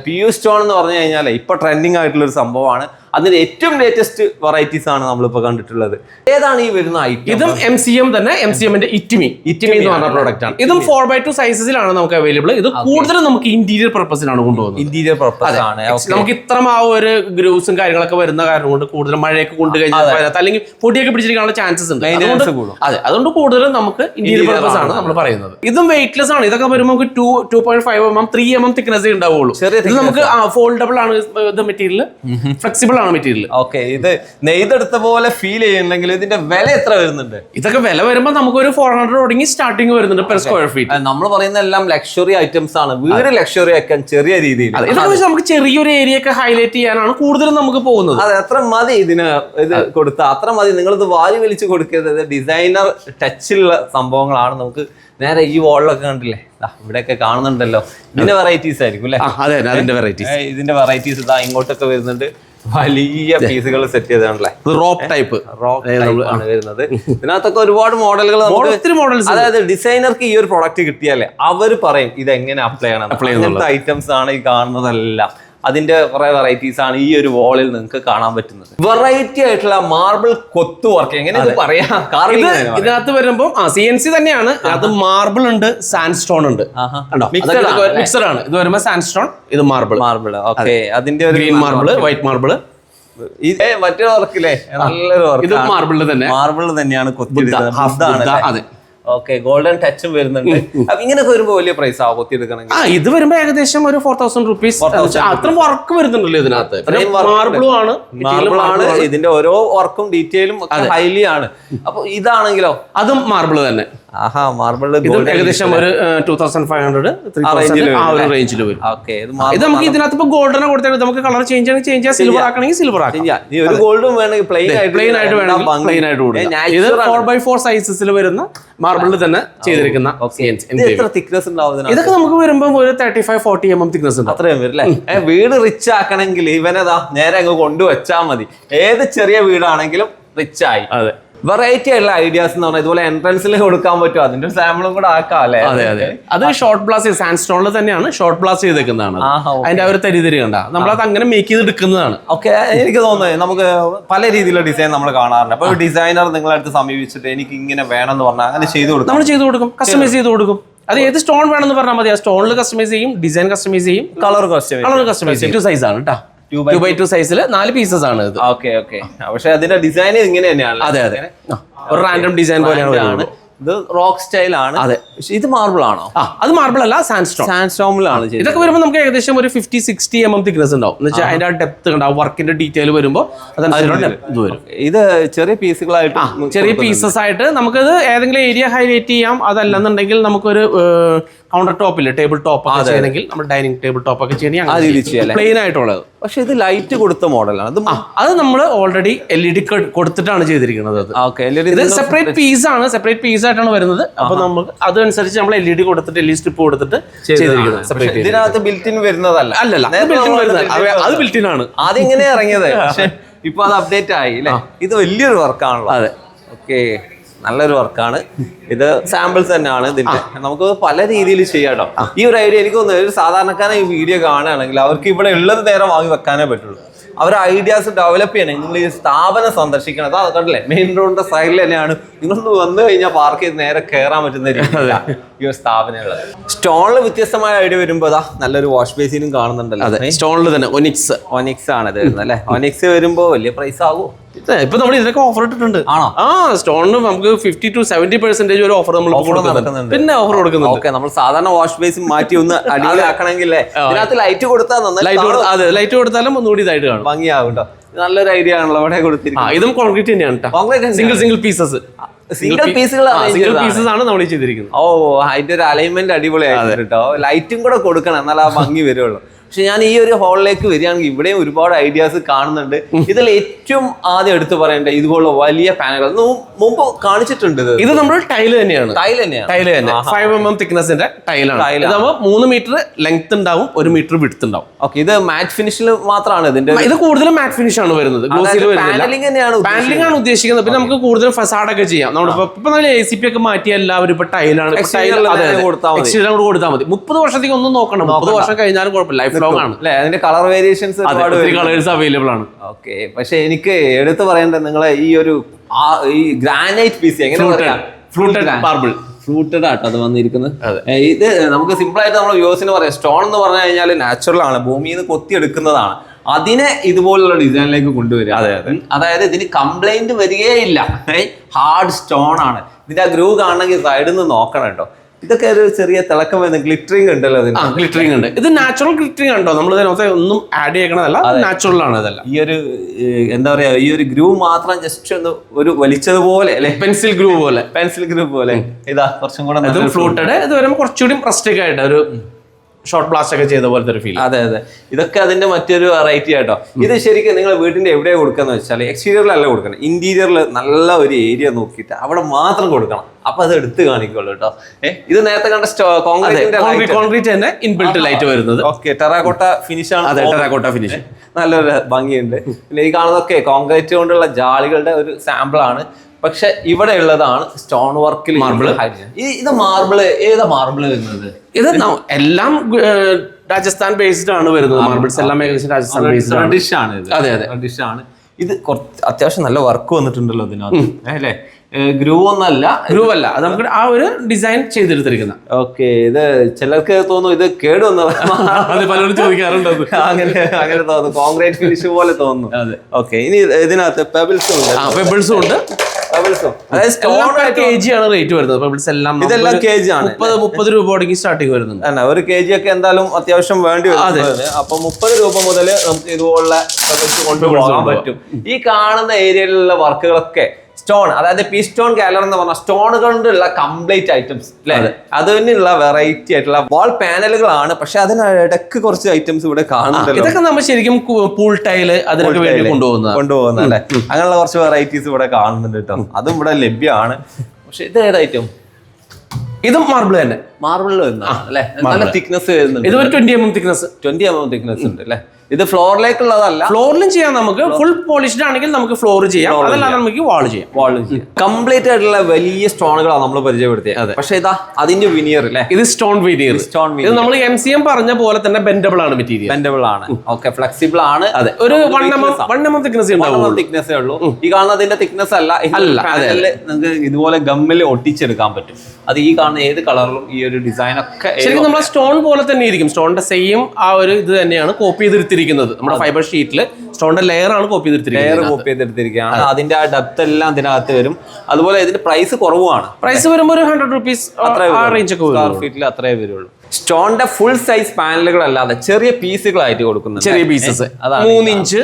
പി യു സ്റ്റോൺ എന്ന് പറഞ്ഞു കഴിഞ്ഞാൽ ഇപ്പൊ ട്രെൻഡിങ് ആയിട്ടുള്ള ഒരു സംഭവമാണ് അതിന്റെ ഏറ്റവും ലേറ്റസ്റ്റ് വെറൈറ്റീസ് ആണ് നമ്മളിപ്പോ കണ്ടിട്ടുള്ളത്. ഏതാണ് ഈ വരുന്ന ഐറ്റം ഇതും എം സി എം തന്നെ എം സി എമ്മിന്റെ ഇറ്റിമി ഇറ്റിമി എന്ന് പറഞ്ഞ പ്രോഡക്റ്റ് ആണ്. ഇതും ഫോർ ബൈ ടു സൈസസിലാണ് നമുക്ക് അവൈലബിൾ ഇത് കൂടുതലും നമുക്ക് ഇന്റീരിയർ പർപ്പസിലാണ് കൊണ്ടുപോകുന്നത്. ഇന്റീരിയർ പർപ്പസ് ആണ്. നമുക്ക് ഇത്ര ആ ഒരു ഗ്രൂസും കാര്യങ്ങളൊക്കെ വരുന്ന കാരണം കൊണ്ട് കൂടുതലും മഴയൊക്കെ കൊണ്ടു കഴിഞ്ഞാൽ അല്ലെങ്കിൽ പൊടിയൊക്കെ പിടിച്ചിരിക്കാനുള്ള ചാൻസസ് ഉണ്ട്. അതെ. അതുകൊണ്ട് കൂടുതലും നമുക്ക് ഇന്റീരിയർ പർപ്പസ് ആണ്. നമ്മൾ പറയുന്നത്. ഇതും വെയിറ്റ്ലെസ് ആണ്. ഇതൊക്കെ വരുമ്പോൾ നമുക്ക് two two point five M M three M M thickness ഉണ്ടാവുള്ളൂ ഇത് നമുക്ക് ഫോൾഡബിൾ ആണ് ഇത് മെറ്റീരിയൽ ഫ്ലെക്സിബിൾ ആണ്. ആണ് മെറ്റീരിയൽ ഓക്കെ ഇത് നെയ്തെടുത്ത പോലെ ഫീൽ ചെയ്യുന്നുണ്ടെങ്കിൽ ഇതിന്റെ വില എത്ര വരുന്നുണ്ട്? ഇതൊക്കെ വില വരുമ്പോൾ നമുക്കൊരു ഫോർ ഹൺഡ്രഡ് തുടങ്ങി സ്റ്റാർട്ടിങ് വരുന്നുണ്ട് പെർ സ്ക്വയർ ഫീറ്റ് നമ്മൾ പറയുന്ന എല്ലാം ലക്ഷറി ഐറ്റംസ് ആണ്. വീട് ലക്ഷറി ആക്കാൻ ചെറിയ രീതിയിൽ. ഇതൊക്കെ വെച്ച് നമുക്ക് ചെറിയൊരു ഏരിയ ഒക്കെ ഹൈലൈറ്റ് ചെയ്യാനാണ് കൂടുതലും നമുക്ക് പോകുന്നത്. അതെ അത്ര മതി ഇതിന് ഇത് കൊടുത്ത. അത്ര മതി. നിങ്ങളിത് വാരി വലിച്ചു കൊടുക്കരുത്. ഡിസൈനർ ടച്ചുള്ള സംഭവങ്ങളാണ് നമുക്ക് നേരെ ഈ വാളിലൊക്കെ കണ്ടില്ലേ? ഇവിടെയൊക്കെ കാണുന്നുണ്ടല്ലോ. ഇതിന്റെ വെറൈറ്റീസ് ആയിരിക്കും അല്ലേ? അതെ, അതിന്റെ വെറൈറ്റീസ് ഇതിന്റെ വെറൈറ്റീസ് ഇതാ ഇങ്ങോട്ടൊക്കെ വരുന്നുണ്ട്. വലിയ പീസുകൾ സെറ്റ് ചെയ്തതാണല്ലേ? റോക്ക് ടൈപ്പ് റോക്ക് ആണ് വരുന്നത്. ഇതിനകത്തൊക്കെ ഒരുപാട് മോഡലുകൾ മോഡൽസ് അതായത് ഡിസൈനർക്ക് ഈ ഒരു പ്രൊഡക്റ്റ് കിട്ടിയാലേ അവർ പറയും ഇത് എങ്ങനെ അപ്ലൈ ആണ് അപ്ലൈ ഐറ്റംസ് ആണ് ഈ കാണുന്നതെല്ലാം. അതിന്റെ കുറെ വെറൈറ്റീസ് ആണ് ഈ ഒരു വാളിൽ നിങ്ങൾക്ക് കാണാൻ പറ്റുന്നത്. വെറൈറ്റി ആയിട്ടുള്ള മാർബിൾ കൊത്തു വർക്ക് എങ്ങനെ പറയാം? ഇത് ഇതിനകത്ത് വരുമ്പോൾ ആ സി എൻ സി തന്നെയാണ്. അത് മാർബിൾ ഉണ്ട് സാൻഡ് സ്റ്റോൺ ഉണ്ട് മിക്സഡ് ആണ് ഇത് വരുമ്പോൾ സാൻഡ് സ്റ്റോൺ ഇത് മാർബിൾ മാർബിൾ ഓക്കെ അതിന്റെ ഒരു ഗ്രീൻ മാർബിൾ വൈറ്റ് മാർബിൾ മറ്റേ വർക്കില്ലേ നല്ലൊരു വർക്ക് ഇത് മാർബിൾ തന്നെ. മാർബിൾ തന്നെയാണ് ബുദ്ധ, half ആണ് കൊത്തി അതെ. ഓക്കെ ഗോൾഡൻ ടച്ചും വരുന്നുണ്ട്. അപ്പൊ ഇങ്ങനെയൊക്കെ വരുമ്പോ വലിയ പ്രൈസ് ആവോ എടുക്കണമെങ്കിൽ ആ ഇത് വരുമ്പോ ഏകദേശം ഒരു ഫോർ തൗസൻഡ് റുപ്പീസ് അത്ര വർക്ക് വരുന്നുണ്ടല്ലോ ഇതിനകത്ത്. മാർബിളും ആണ് മാർബിൾ ആണ് ഇതിന്റെ ഓരോ വർക്കും ഡീറ്റെയിലും ഹൈലി ആണ്. അപ്പൊ ഇതാണെങ്കിലോ? അതും മാർബിൾ തന്നെ. ആഹാ മാർബിൾ ഗോൾഡ് ഏകദേശം ഒരു ടൂ തൗസൻഡ് ഫൈവ് ഹൺഡ്രഡ് ആ ഒരു റേഞ്ചിൽ വരും. ഓക്കെ ഇത് നമുക്ക് ഇതിനകത്ത് ഇപ്പൊ ഗോൾഡിനെ കൊടുത്താൽ നമുക്ക് കളർ ചേഞ്ച് ചെയ്യണമെങ്കിൽ ചേഞ്ച് ചെയ്യാം സിൽവർ ആക്കണമെങ്കിൽ സിൽവർ ആക്കാം. നീ ഒരു ഗോൾഡും വേണമെങ്കിൽ പ്ലെയിൻ ആയിട്ട് പ്ലെയിൻ ആയിട്ട് വേണമെങ്കിൽ പ്ലെയിൻ ആയിട്ട് കൊടുക്കാം. ഇത് ഫോർ ബൈ ഫോർ സൈസസിൽ വരുന്ന മാർബിളിൽ തന്നെ ചെയ്തിരിക്കുന്ന തിക്നെസ് ഉണ്ടാവും? ഇതൊക്കെ നമുക്ക് വരുമ്പോൾ ഒരു thirty five forty M M thickness ഉണ്ട് അത്രയും വരും അല്ലേ? വീട് റിച്ച് ആക്കണമെങ്കിൽ ഇവനതാ നേരെ അങ്ങ് കൊണ്ടുവച്ചാ മതി. ഏത് ചെറിയ വീടാണെങ്കിലും റിച്ച് ആയി. അതെ. വെറൈറ്റി ആയിട്ടുള്ള ഐഡിയാസ് എന്ന് പറഞ്ഞാൽ ഇതുപോലെ എൻട്രൻസിൽ കൊടുക്കാൻ പറ്റും. അതിന്റെ സാമ്പിളും കൂടെ ആക്കാം അല്ലേ? അതെ അതെ. അത് ഷോർട്ട് ബ്ലാസ്റ്റ് സാൻഡ് സ്റ്റോണിൽ തന്നെയാണ് ഷോർട്ട് ബ്ലാസ്റ്റ് ചെയ്തേക്കുന്നതാണ്. അതിന്റെ ആ ഒരു തരിതിരി കണ്ട. നമ്മളത് അങ്ങനെ മേക്ക് ചെയ്ത് എടുക്കുന്നതാണ്. ഓക്കെ എനിക്ക് തോന്നുന്നത് നമുക്ക് പല രീതിയിലുള്ള ഡിസൈൻ നമ്മൾ കാണാറുണ്ട്. അപ്പൊ ഡിസൈനർ നിങ്ങളെ അടുത്ത് സമീപിച്ചിട്ട് എനിക്ക് ഇങ്ങനെ വേണം എന്ന് പറഞ്ഞാൽ അങ്ങനെ ചെയ്തു കൊടുക്കും. നമ്മൾ ചെയ്തു കൊടുക്കും. കസ്റ്റമൈസ് ചെയ്ത് കൊടുക്കും. അത് ഏത് സ്റ്റോൺ വേണമെന്ന് പറഞ്ഞാൽ മതി. ആ സ്റ്റോണിൽ കസ്റ്റമൈസ് ചെയ്യും ഡിസൈൻ കസ്റ്റമൈസ് ചെയ്യും കളർ കസ്റ്റമൈസ് കളർ കസ്റ്റമൈസ് ചെയ്യും. സൈസ് ആണ് കേട്ടോ ടു ബൈ ടു സൈസിൽ നാല് പീസസ് ആണ് ഇത്. ഓക്കെ ഓക്കെ പക്ഷെ അതിന്റെ ഡിസൈൻ ഇങ്ങനെ തന്നെയാണ് അതെ അതെ. ഒരു റാൻഡം ഡിസൈൻ പോലെയാണ് ഇത് റോക്ക് സ്റ്റൈൽ ആണ് അതെ. ഇത് മാർബിൾ ആണോ ആ. അത് മാർബിൾ അല്ല സാൻഡ് സ്റ്റോൺ സാൻഡ് സ്റ്റോമിലാണ് ഇതൊക്കെ വരുമ്പോൾ നമുക്ക് ഏകദേശം ഒരു fifty sixty M M thickness ഉണ്ടാവും. എന്ന് വെച്ചാൽ അതിന്റെ ആ ഡെപ്ത് ഉണ്ടാവും വർക്കിന്റെ ഡീറ്റെയിൽ വരുമ്പോൾ വരും. ഇത് ചെറിയ പീസുകളായിട്ട് ചെറിയ പീസസ് ആയിട്ട് നമുക്കത് ഏതെങ്കിലും ഏരിയ ഹൈലൈറ്റ് ചെയ്യാം. അതല്ലെന്നുണ്ടെങ്കിൽ നമുക്കൊരു കൗണ്ടർ ടോപ്പിൽ ടേബിൾ ടോപ്പ് ഒക്കെ ചെയ്യണമെങ്കിൽ നമ്മൾ ഡൈനിങ് ടേബിൾ ടോപ്പ് ഒക്കെ ചെയ്യണമെങ്കിൽ പ്ലെയിൻ ആയിട്ടുള്ളത്. പക്ഷെ ഇത് ലൈറ്റ് കൊടുത്ത മോഡലാണ്. അത് അത് നമ്മൾ ഓൾറെഡി എൽ ഇ ഡി കൊടുത്തിട്ടാണ് ചെയ്തിരിക്കുന്നത് ഓക്കെ ഇത് സെപ്പറേറ്റ് പീസ് ആണ്. സെപ്പറേറ്റ് പീസ് ആയിട്ടാണ് വരുന്നത്. അപ്പൊ നമുക്ക് അതനുസരിച്ച് നമ്മൾ എൽ ഇ ഡി കൊടുത്തിട്ട് എൽ ഇ സ്ട്രിപ്പ് കൊടുത്തിട്ട് ചെയ്തിരിക്കുന്നത്. ഇതിനകത്ത് ബിൽറ്റിൻ വരുന്നതല്ല. അല്ലല്ല അത് ബിൽറ്റിൻ ആണ്. ആദ്യം ഇങ്ങനെ ഇറങ്ങിയത് ഇപ്പൊ അത് അപ്ഡേറ്റ് ആയി അല്ലേ ഇത് വലിയൊരു വർക്കാണല്ലോ അതെ. ഓക്കെ നല്ലൊരു വർക്കാണ് ഇത് സാമ്പിൾസ് തന്നെയാണ് ഇതിന്റെ. നമുക്ക് പല രീതിയിൽ ചെയ്യാട്ടോ ഈ ഒരു ഐഡിയ എനിക്ക് തോന്നുന്നു ഒരു സാധാരണക്കാരൻ ഈ വീഡിയോ കാണുകയാണെങ്കിൽ അവർക്ക് ഇവിടെ ഉള്ളത് നേരെ വാങ്ങി വെക്കാനേ പറ്റുള്ളൂ. അവർ ഐഡിയാസ് ഡെവലപ്പ് ചെയ്യണേ. നിങ്ങൾ ഈ സ്ഥാപനം സന്ദർശിക്കണം അതാ കണ്ടില്ലേ? മെയിൻ റോഡിന്റെ സൈഡിൽ തന്നെയാണ്. നിങ്ങളൊന്ന് വന്നു കഴിഞ്ഞാൽ പാർക്ക് ചെയ്ത് നേരെ കയറാൻ പറ്റുന്ന രീതിയിലാണ് ഈ ഒരു സ്ഥാപനങ്ങൾ. സ്റ്റോണിൽ വ്യത്യസ്തമായ ഐഡിയ വരുമ്പോൾ അതാ നല്ലൊരു വാഷ് ബേസിനും കാണുന്നുണ്ടല്ലോ. സ്റ്റോണിൽ തന്നെ ഒനിക്സ് ഒനിക്സ് ആണ് ഇത് വരുന്നത് അല്ലേ? ഒനിക്സ് വരുമ്പോ വലിയ പ്രൈസ് ആകുമോ ഇപ്പൊ നമ്മൾ ഇതിനൊക്കെ ഓഫർ ഇട്ടിട്ടുണ്ട്. ആണോ? ആ സ്റ്റോണിന് നമുക്ക് ഫിഫ്റ്റി ടു സെവന്റി പെർസെന്റേജ് ഒരു ഓഫർ നമ്മൾ കൊടുക്കുന്നുണ്ട്. പിന്നെ ഓഫർ കൊടുക്കുന്നുണ്ട്. ഓക്കെ നമ്മൾ സാധാരണ വാഷ് ബേസ് മാറ്റി ഒന്ന് അടിയിലാക്കണമെങ്കിൽ ഇതിനകത്ത് ലൈറ്റ് കൊടുത്താൽ ലൈറ്റ് അതെ ലൈറ്റ് കൊടുത്താലും ഒന്നുകൂടി ഇതായിട്ട് കാണും. ഭംഗിയാവും കേട്ടോ നല്ലൊരു ഐഡിയ ആണല്ലോ അവിടെ കൊടുത്തിരിക്കുന്നത്. ഇതും കോൺക്രീറ്റ് തന്നെയാണ് Concrete single single pieces single pieces ആണ് നമ്മൾ ചെയ്തിരിക്കുന്നത്. ഓ അതിന്റെ ഒരു അലൈൻമെന്റ് അടിപൊളിയായിട്ടോ കേട്ടോ ലൈറ്റും കൂടെ കൊടുക്കണം എന്നാൽ ആ ഭംഗി വരുള്ളൂ പക്ഷെ ഞാൻ ഈ ഒരു ഹോളിലേക്ക് വരികയാണെങ്കിൽ ഇവിടെയും ഒരുപാട് ഐഡിയാസ് കാണുന്നുണ്ട്. ഇതിൽ ഏറ്റവും ആദ്യം എടുത്തു പറയേണ്ട ഇതുപോലുള്ള വലിയ പാനലുകൾ മുമ്പ് കാണിച്ചിട്ടുണ്ട് ഇത്. നമ്മുടെ നമ്മൾ ടൈൽ തന്നെയാണ്. ടൈൽ തന്നെയാണ്. ടൈൽ തന്നെ. ഫൈവ് എം എം തിക്നെസിന്റെ ടൈലാണ് നമ്മൾ മൂന്ന് മീറ്റർ ലെങ്ത് ഉണ്ടാവും ഒരു മീറ്റർ വിടുത്ത് ഉണ്ടാവും. ഓക്കെ ഇത് മാറ്റ് ഫിനിഷിൽ മാത്രമാണ് ഇതിന്റെ ഇത് കൂടുതലും മാറ്റ് ഫിനിഷ് ആണ് വരുന്നത്. പാനലിംഗ് തന്നെയാണ് പാനലിംഗ് ആണ് ഉദ്ദേശിക്കുന്നത്. പിന്നെ നമുക്ക് കൂടുതലും ഫസാഡ് ഒക്കെ ചെയ്യാം. നമ്മളിപ്പോ ഇപ്പൊ നമ്മൾ എ സി പി ഒക്കെ മാറ്റിയ എല്ലാവരും ഇപ്പൊ ടൈലാണ് കൊടുത്താൽ മതി. കൊടുത്താൽ മതി. മുപ്പത് വർഷത്തേക്ക് ഒന്നും നോക്കണം മുപ്പത് വർഷം കഴിഞ്ഞാലും കുഴപ്പമില്ല. ലൈഫ് ലോങ് ആണ് അല്ലെ അതിന്റെ കളർ വേരിയേഷൻസ് കളേഴ്സ് അവൈലബിൾ ആണ്. ഓക്കെ പക്ഷെ എനിക്ക് എടുത്തു പറയേണ്ടത് നിങ്ങളെ ഈ ഒരു ഈ ഗ്രാനൈറ്റ് പീസ് എങ്ങനെ ഫ്ലൂട്ടഡ് മാർബിൾ ഫ്ലൂട്ടഡ് ആട്ടോ അത് വന്നിരിക്കുന്നത്. ഇത് നമുക്ക് സിമ്പിൾ ആയിട്ട് നമ്മൾ വ്യൂസിന് പറയാം. സ്റ്റോൺ എന്ന് പറഞ്ഞു കഴിഞ്ഞാൽ നാച്ചുറൽ ആണ്. ഭൂമിയിൽ നിന്ന് കൊത്തി എടുക്കുന്നതാണ്. അതിനെ ഇതുപോലുള്ള ഡിസൈനിലേക്ക് കൊണ്ടുവരിക. അതെ, അതെ. അതായത് ഇതിന് കംപ്ലൈന്റ് വരികയില്ല ഹാർഡ് സ്റ്റോൺ ആണ്. ഇതിന്റെ ആ ഗ്രൂ കാണണമെങ്കിൽ സൈഡിൽ നിന്ന് നോക്കണം കേട്ടോ. ഇതൊക്കെ ഒരു ചെറിയ തിളക്കം വരുന്ന ഗ്ലിറ്ററിങ് ഉണ്ടല്ലോ ആ ഗ്ലിറ്ററിംഗ് ഉണ്ട്. ഇത് നാച്ചുറൽ ഗ്ലിറ്ററിംഗ് ഉണ്ടോ? നമ്മൾ ഇതിനകത്ത് ഒന്നും ആഡ് ചെയ്യണതല്ല നാച്ചുറൽ ആണ് ഇതല്ല. ഈ ഒരു എന്താ പറയാ ഈ ഒരു ഗ്രൂ മാത്രം ജസ്റ്റ് ഒന്ന് ഒരു വലിച്ചതുപോലെ അല്ലെ? പെൻസിൽ ഗ്രൂ പോലെ. പെൻസിൽ ഗ്രൂ പോലെ. ഇതാ കുറച്ചും കൂടെ ഫ്ലൂട്ടഡ് ഇത് വരുമ്പോൾ കുറച്ചുകൂടി റസ്റ്റിക് ആയിട്ട് ഒരു ഷോർട്ട് ബ്ലാസ്റ്റ് ഒക്കെ ചെയ്ത പോലത്തെ ഒരു ഫീൽ അതെ അതെ. ഇതൊക്കെ അതിന്റെ മറ്റൊരു വെറൈറ്റി ആട്ടോ. ഇത് ശരിക്കും നിങ്ങൾ വീടിന്റെ എവിടെ കൊടുക്കാന്ന് വെച്ചാൽ എക്സ്റ്റീരിയറിലല്ല കൊടുക്കണം. ഇന്റീരിയറിൽ നല്ല ഒരു ഏരിയ നോക്കിയിട്ട് അവിടെ മാത്രം കൊടുക്കണം. അപ്പൊ അത് എടുത്തു കാണിക്കുള്ളൂ കേട്ടോ ഏഹ് ഇത് നേരത്തെ കണ്ട കോൺക്രീറ്റ് കോൺക്രീറ്റ് തന്നെ ഇൻബിൽറ്റ് ലൈറ്റ് വരുന്നത്. ഓക്കെ ടെറാക്കോട്ട ഫിനിഷ് ആണ്. അതെ ടെറാക്കോട്ട ഫിനിഷ് നല്ലൊരു ഭംഗിയുണ്ട്. പിന്നെ ഈ കാണുന്നതൊക്കെ കോൺക്രീറ്റ് കൊണ്ടുള്ള ജാളികളുടെ ഒരു സാമ്പിൾ ആണ്. പക്ഷെ ഇവിടെ ഉള്ളതാണ് സ്റ്റോൺ വർക്കിൽ മാർബിൾ ഇത് മാർബിൾ ഏതാ മാർബിൾ വരുന്നത്? ഇത് എല്ലാം രാജസ്ഥാൻ ബേസ്ഡ് ആണ് വരുന്നത്. മാർബിൾസ് എല്ലാം ഏകദേശം രാജസ്ഥാൻ ബേസ്ഡ് ആണ്. ആണ് ഇത്. അതെ, അതെ. ഡിഷ് ആണ്. ഇത് കുറച്ച് അത്യാവശ്യം നല്ല വർക്ക് വന്നിട്ടുണ്ടല്ലോ ഇതിനകത്ത്. അല്ലേ? ഗ്രൂവ് ഒന്നല്ല. ഗ്രൂവ് അല്ല. അത് നമുക്ക് ആ ഒരു ഡിസൈൻ ചെയ്തെടുത്തിരിക്കുന്ന. ഓക്കെ ഇത് ചിലർക്ക് തോന്നുന്നു ഇത് കേട് വന്നതാണ് പലരും ചോദിക്കാറുണ്ട്. അങ്ങനെ അങ്ങനെ തോന്നുന്നു കോൺക്രീറ്റ് ഫിനിഷ് പോലെ തോന്നുന്നു അതെ. ഓക്കെ ഇനി ഇതിനകത്ത് പെബിൾസും ഉണ്ട്. പെബിൾസും ഉണ്ട്. പെബിൾസും അതായത് സ്റ്റോൺ കെ ജി ആണ് റേറ്റ് വരുന്നത്. പെബിൾസ് എല്ലാം ഇതെല്ലാം ആണ്. മുപ്പത് മുപ്പത് രൂപ തുടങ്ങി സ്റ്റാർട്ടിങ് വരുന്നുണ്ട്. അല്ല ഒരു കെ ജി ഒക്കെ എന്തായാലും അത്യാവശ്യം വേണ്ടി വരും. അപ്പൊ മുപ്പത് രൂപ മുതൽ നമുക്ക് ഇതുപോലുള്ള കൊണ്ടുപോകാൻ പറ്റും. ഈ കാണുന്ന ഏരിയയിലുള്ള വർക്കുകളൊക്കെ സ്റ്റോൺ അതായത് പിസ്റ്റോൺ ഗാലർ എന്ന് പറഞ്ഞ സ്റ്റോൺ കൊണ്ടുള്ള കംപ്ലീറ്റ് ഐറ്റംസ് അല്ലെ അത്. തന്നെയുള്ള വെറൈറ്റി ആയിട്ടുള്ള വാൾ പാനലുകളാണ് പക്ഷെ അതിനിടക്ക് കുറച്ച് ഐറ്റംസ് ഇവിടെ കാണുന്നുണ്ട് ഇതൊക്കെ നമ്മൾ ശരിക്കും പൂൾ ടൈൽ അതിനൊക്കെ വേണ്ടി കൊണ്ടുപോകുന്നത് കൊണ്ടുപോകുന്ന അല്ലെ? അങ്ങനെയുള്ള കുറച്ച് വെറൈറ്റീസ് ഇവിടെ കാണുന്നുണ്ട് കേട്ടോ. അതും ഇവിടെ ലഭ്യമാണ്. പക്ഷെ ഇത് ഏത് ഐറ്റം ഇതും മാർബിൾ തന്നെ. വരുന്ന അല്ലെ? നല്ല തിക്നെസ് വരുന്നുണ്ട് ഇത് twenty M M thickness twenty M M thickness ഉണ്ട് അല്ലെ? ഇത് ഫ്ലോറിലേക്കുള്ളതല്ല. ഫ്ലോറിലും ചെയ്യാം നമുക്ക്. ഫുൾ പോളിഷ്ഡ് ആണെങ്കിൽ നമുക്ക് ഫ്ലോർ ചെയ്യാം. അതല്ലാതെ നമുക്ക് വാൾ ചെയ്യാം. വാൾ ചെയ്യാം. കംപ്ലീറ്റ് ആയിട്ടുള്ള വലിയ സ്റ്റോണുകളാണ് നമ്മൾ പരിചയപ്പെടുത്തിയത് പക്ഷെ ഇതാ അതിന്റെ വിനിയർ അല്ലേ ഇത് സ്റ്റോൺ വിനിയർ സ്റ്റോൺ ഇത് നമ്മൾ എം സി എം പറഞ്ഞ പോലെ തന്നെ ബെൻഡബിൾ ആണ് മെറ്റീരിയൽ ബെൻഡബിൾ ആണ്. ഓക്കെ ഫ്ലെക്സിബിൾ ആണ്. അതെ. ഒരു one M one M thickness തിക്നെസ്സേ ഉള്ളൂ. ഈ കാണുന്നതിന്റെ തിക്നെസ് അല്ല. അല്ല, അതെ, നിങ്ങൾക്ക് ഇതുപോലെ ഗമ്മിൽ ഒട്ടിച്ചെടുക്കാൻ പറ്റും. അത് ഈ കാണുന്ന ഏത് കളറിലും ഈ ഒരു ഡിസൈൻ ഒക്കെ ശരിക്കും നമ്മൾ സ്റ്റോൺ പോലെ തന്നെ ഇരിക്കും. സ്റ്റോണിന്റെ സെയിം ആ ഒരു ഇത് തന്നെയാണ്. കോപ്പി ചെയ്തെടുത്തിരിക്കുന്നത് നമ്മുടെ ഫൈബർ ഷീറ്റിൽ സ്റ്റോണിന്റെ ലെയർ ആണ് കോപ്പി ലെയർ കോപ്പി ചെയ്തെടുത്തിരിക്കുകയാണ് അതിന്റെ ആ ഡെപ്ത് എല്ലാം ഇതിനകത്ത് വരും. അതുപോലെ ഇതിന്റെ പ്രൈസ് കുറവാണ് പ്രൈസ് വരുമ്പോൾ ഒരു ഹൺഡ്രഡ് റുപ്പീസ് ആ റേഞ്ച് ഒക്കെ സ്ക്വയർ ഫീറ്റിൽ അത്രേ വരുള്ളൂ. സ്റ്റോണിന്റെ ഫുൾ സൈസ് പാനലുകൾ അല്ലാതെ ചെറിയ പീസുകളായിട്ട് കൊടുക്കുന്നത് ചെറിയ പീസസ് അതാണ് മൂന്ന് ഇഞ്ച്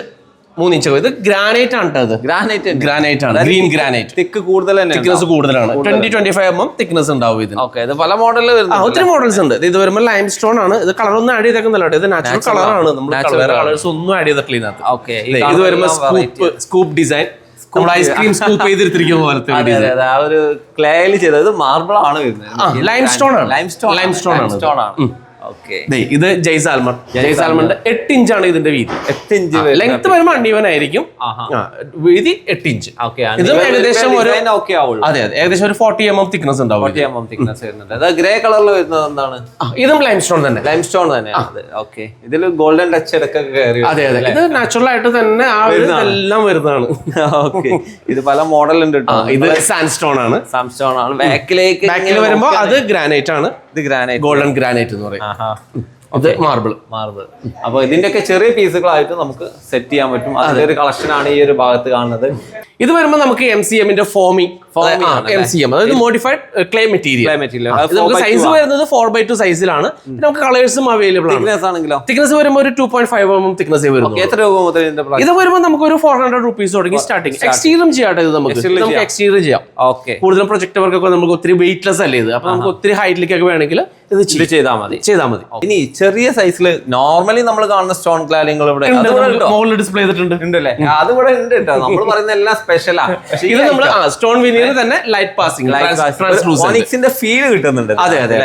മൂന്ന് ഇഞ്ച് ഇത് ഗ്രാനൈറ്റ് ആണ് ട്ടോ ഇത് ഗ്രാനൈറ്റ് ഗ്രാനൈറ്റ് ആണ്. ഗ്രീൻ ഗ്രാനൈറ്റ് തിക്ക് കൂടുതൽ തിക്നസ് കൂടുതലാണ്. Twenty twenty five M thickness ഉണ്ടാവും ഇതിന്. ഓക്കെ ഇത് പല മോഡലിൽ ഒത്തിരി മോഡൽസ് ഉണ്ട്. ഇത് വരുമ്പോൾ ലൈം സ്റ്റോൺ ആണ്. ഇത് കളർ ഒന്നും ആഡ് ചെയ്തേക്കുന്നില്ല ഇത് നാച്ചുറൽ കളറാണ് നമ്മൾ കളേഴ്സ് ഒന്നും ആഡ് ചെയ്തിട്ടില്ല ഇതിനകത്ത്. ഓക്കെ ഇത് വരുമ്പോൾ സ്കൂപ്പ് സ്കൂപ്പ് ഡിസൈൻ നമ്മൾ ഐസ്ക്രീം സ്കൂപ്പ് ചെയ്തിരിക്കുന്ന പോലത്തെ ആ ഒരു ക്ലേയിൽ ചെയ്തത് മാർബിൾ ആണ് വരുന്നത്. limestone ആണ്. ലൈംസ്റ്റോൺ സ്റ്റോൺ ആണ് സ്റ്റോൺ ആണ്. ഓക്കെ ദേ, ഇത് ജയ്സാൽമർ ജയ്സാൽമറിന്റെ എട്ട് ഇഞ്ചാണ് ഇതിന്റെ വീതി. എട്ട് ഇഞ്ച് ലെങ്ത് വരുമ്പോൾ ആ, വീതി എട്ട് ഇഞ്ച്. ഓക്കെ ഇതും ഏകദേശം ഒരു ഓക്കെ ആവുള്ളൂ. അതെ അതെ ഏകദേശം ഒരു ഫോർട്ടി എം എം തിക്നസ് ഉണ്ടാവും ഇത്. തിക്നെസ് വരുന്നുണ്ട്. ഗ്രേ കളറിൽ വരുന്നത് എന്താണ്? ഇതും ലൈം സ്റ്റോൺ തന്നെ. ലൈം സ്റ്റോൺ തന്നെ ഓക്കെ ഇതിൽ ഗോൾഡൻ ടച്ച് ഇടക്കൊക്കെ കയറി അതെ അതെ. ഇത് നാച്ചുറൽ ആയിട്ട് തന്നെ ആ ഒരു എല്ലാം വരുന്നതാണ്. ഓക്കെ ഇത് പല മോഡൽ ഉണ്ട് ഇത് സാൻഡ് സ്റ്റോൺ ആണ്. സാൻസ്റ്റോൺ ആണ്. ബാക്കിലേക്ക് ബാക്കിൽ വരുമ്പോ അത് ഗ്രാനൈറ്റ് ആണ്. ഇത് ഗ്രാനൈറ്റ് ഗോൾഡൻ ഗ്രാനൈറ്റ് എന്ന് പറയും. മാർബിൾ മാർബിൾ അപ്പൊ ഇതിന്റെയൊക്കെ ചെറിയ പീസുകളായിട്ട് നമുക്ക് സെറ്റ് ചെയ്യാൻ പറ്റും. അതിന്റെ ഒരു കളക്ഷൻ ആണ് ഈ ഒരു ഭാഗത്ത് കാണുന്നത്. ഇത് വരുമ്പോൾ നമുക്ക് എം സി എമ്മിന്റെ ഫോമിംഗ് എം സി എം അതായത് മോഡിഫൈഡ് ക്ലേ മെറ്റീരിയൽ. നമുക്ക് സൈസ് വരുന്നത് ഫോർ ബൈ ടു സൈസിലാണ് നമുക്ക് കളേഴ്സും അവൈലബിൾ ആണ്. തിക്നെസ് ആണെങ്കിലോ? തിക്നസ് വരുമ്പോൾ ഒരു two point five M thickness വരുന്നു എത്ര രൂപ മുതൽ ഇത് വരുമ്പോൾ നമുക്ക് ഒരു ഫോർ ഹൺഡ്രഡ് റുപ്പീസ് തുടങ്ങി സ്റ്റാർട്ടിങ് എക്സ്റ്റീരിയം ചെയ്യാട്ടെ ഇത് നമുക്ക്. നമുക്ക്. എക്സ്റ്റീരിയർ ചെയ്യാം. ഓക്കെ കൂടുതലും പ്രൊജക്ട് വർക്കൊക്കെ നമുക്ക് ഒത്തിരി വെയിറ്റ്ലെസ് അല്ലേ ഇത്? അപ്പൊ നമുക്ക് ഒത്തിരി ഹൈറ്റിലേക്കൊക്കെ വേണമെങ്കിൽ ഇത് ചെയ്താൽ മതി. ചെയ്താൽ മതി. ഇനി ചെറിയ സൈസിൽ നോർമലി നമ്മൾ കാണുന്ന സ്റ്റോൺ ക്ലാലിങ്ങൾ ഇവിടെ മുകളിൽ ഡിസ്പ്ലേ ചെയ്തിട്ടുണ്ട്. ഉണ്ടല്ലേ? അത് ഇവിടെ ഉണ്ട് കേട്ടോ നമ്മൾ പറയുന്ന എല്ലാം സ്പെഷ്യലാ ഇത് നമ്മൾ സ്റ്റോൺ വിനിയർ തന്നെ ലൈറ്റ് പാസിംഗ് ലൈറ്റ് ഓണിക്സിന്റെ ഫീൽ കിട്ടുന്നുണ്ട്. അതെ, അതെ.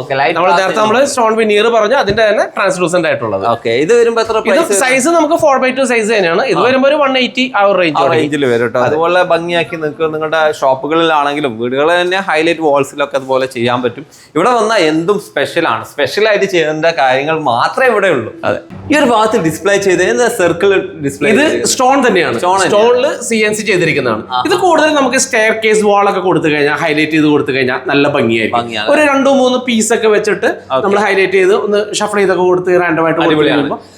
ഓക്കെ നമ്മൾ നേരത്തെ നമ്മൾ സ്റ്റോൺ വിനിയർ പറഞ്ഞു അതിന്റെ തന്നെ ട്രാൻസ്ലൂസന്റ് ആയിട്ടുള്ളത്. ഓക്കെ ഇത് വരുമ്പോൾ എത്ര പ്രൈസ് സൈസ് നമുക്ക് ഫോർ ബൈ ടു സൈസ് തന്നെയാണ്. ഇത് വരുമ്പോൾ ഒരു വൺ എയ്റ്റി ആ ഒരു റേഞ്ച് റേഞ്ചിൽ വരും കേട്ടോ അതുപോലെ ഭംഗിയാക്കി നിങ്ങൾക്ക് നിങ്ങളുടെ ഷോപ്പുകളിലാണെങ്കിലും വീടുകളിൽ തന്നെ ഹൈലൈറ്റ് വാൾസിലൊക്കെ അതുപോലെ ചെയ്യാൻ പറ്റും. ഇവിടെ വന്നാൽ എന്തും എന്തും സ്പെഷ്യൽ ആണ്. സ്പെഷ്യൽ ആയിട്ട് ചെയ്യേണ്ട കാര്യങ്ങൾ മാത്രമേ ഇവിടെ ഉള്ളൂ. അതെ. ഈ ഒരു ഭാഗത്ത് ഡിസ്പ്ലേ ചെയ്ത് സർക്കിൾ ഡിസ്പ്ലേ ഇത് സ്റ്റോൺ തന്നെയാണ്. സ്റ്റോണിൽ സ്റ്റോണിൽ സി എൻ സി ചെയ്തിരിക്കുന്നതാണ്. ഇത് കൂടുതൽ നമുക്ക് സ്റ്റെയർ കേസ് വാൾ ഒക്കെ കൊടുത്തു കഴിഞ്ഞാൽ ഹൈലൈറ്റ് ചെയ്ത് കൊടുത്തു കഴിഞ്ഞാൽ നല്ല ഭംഗിയായിരിക്കും. ഒരു രണ്ടോ മൂന്ന് പീസ് ഒക്കെ വെച്ചിട്ട് നമ്മൾ ഹൈലൈറ്റ് ചെയ്ത് ഒന്ന് ഷഫിൾ ചെയ്തൊക്കെ കൊടുത്ത് റാൻഡമായിട്ട്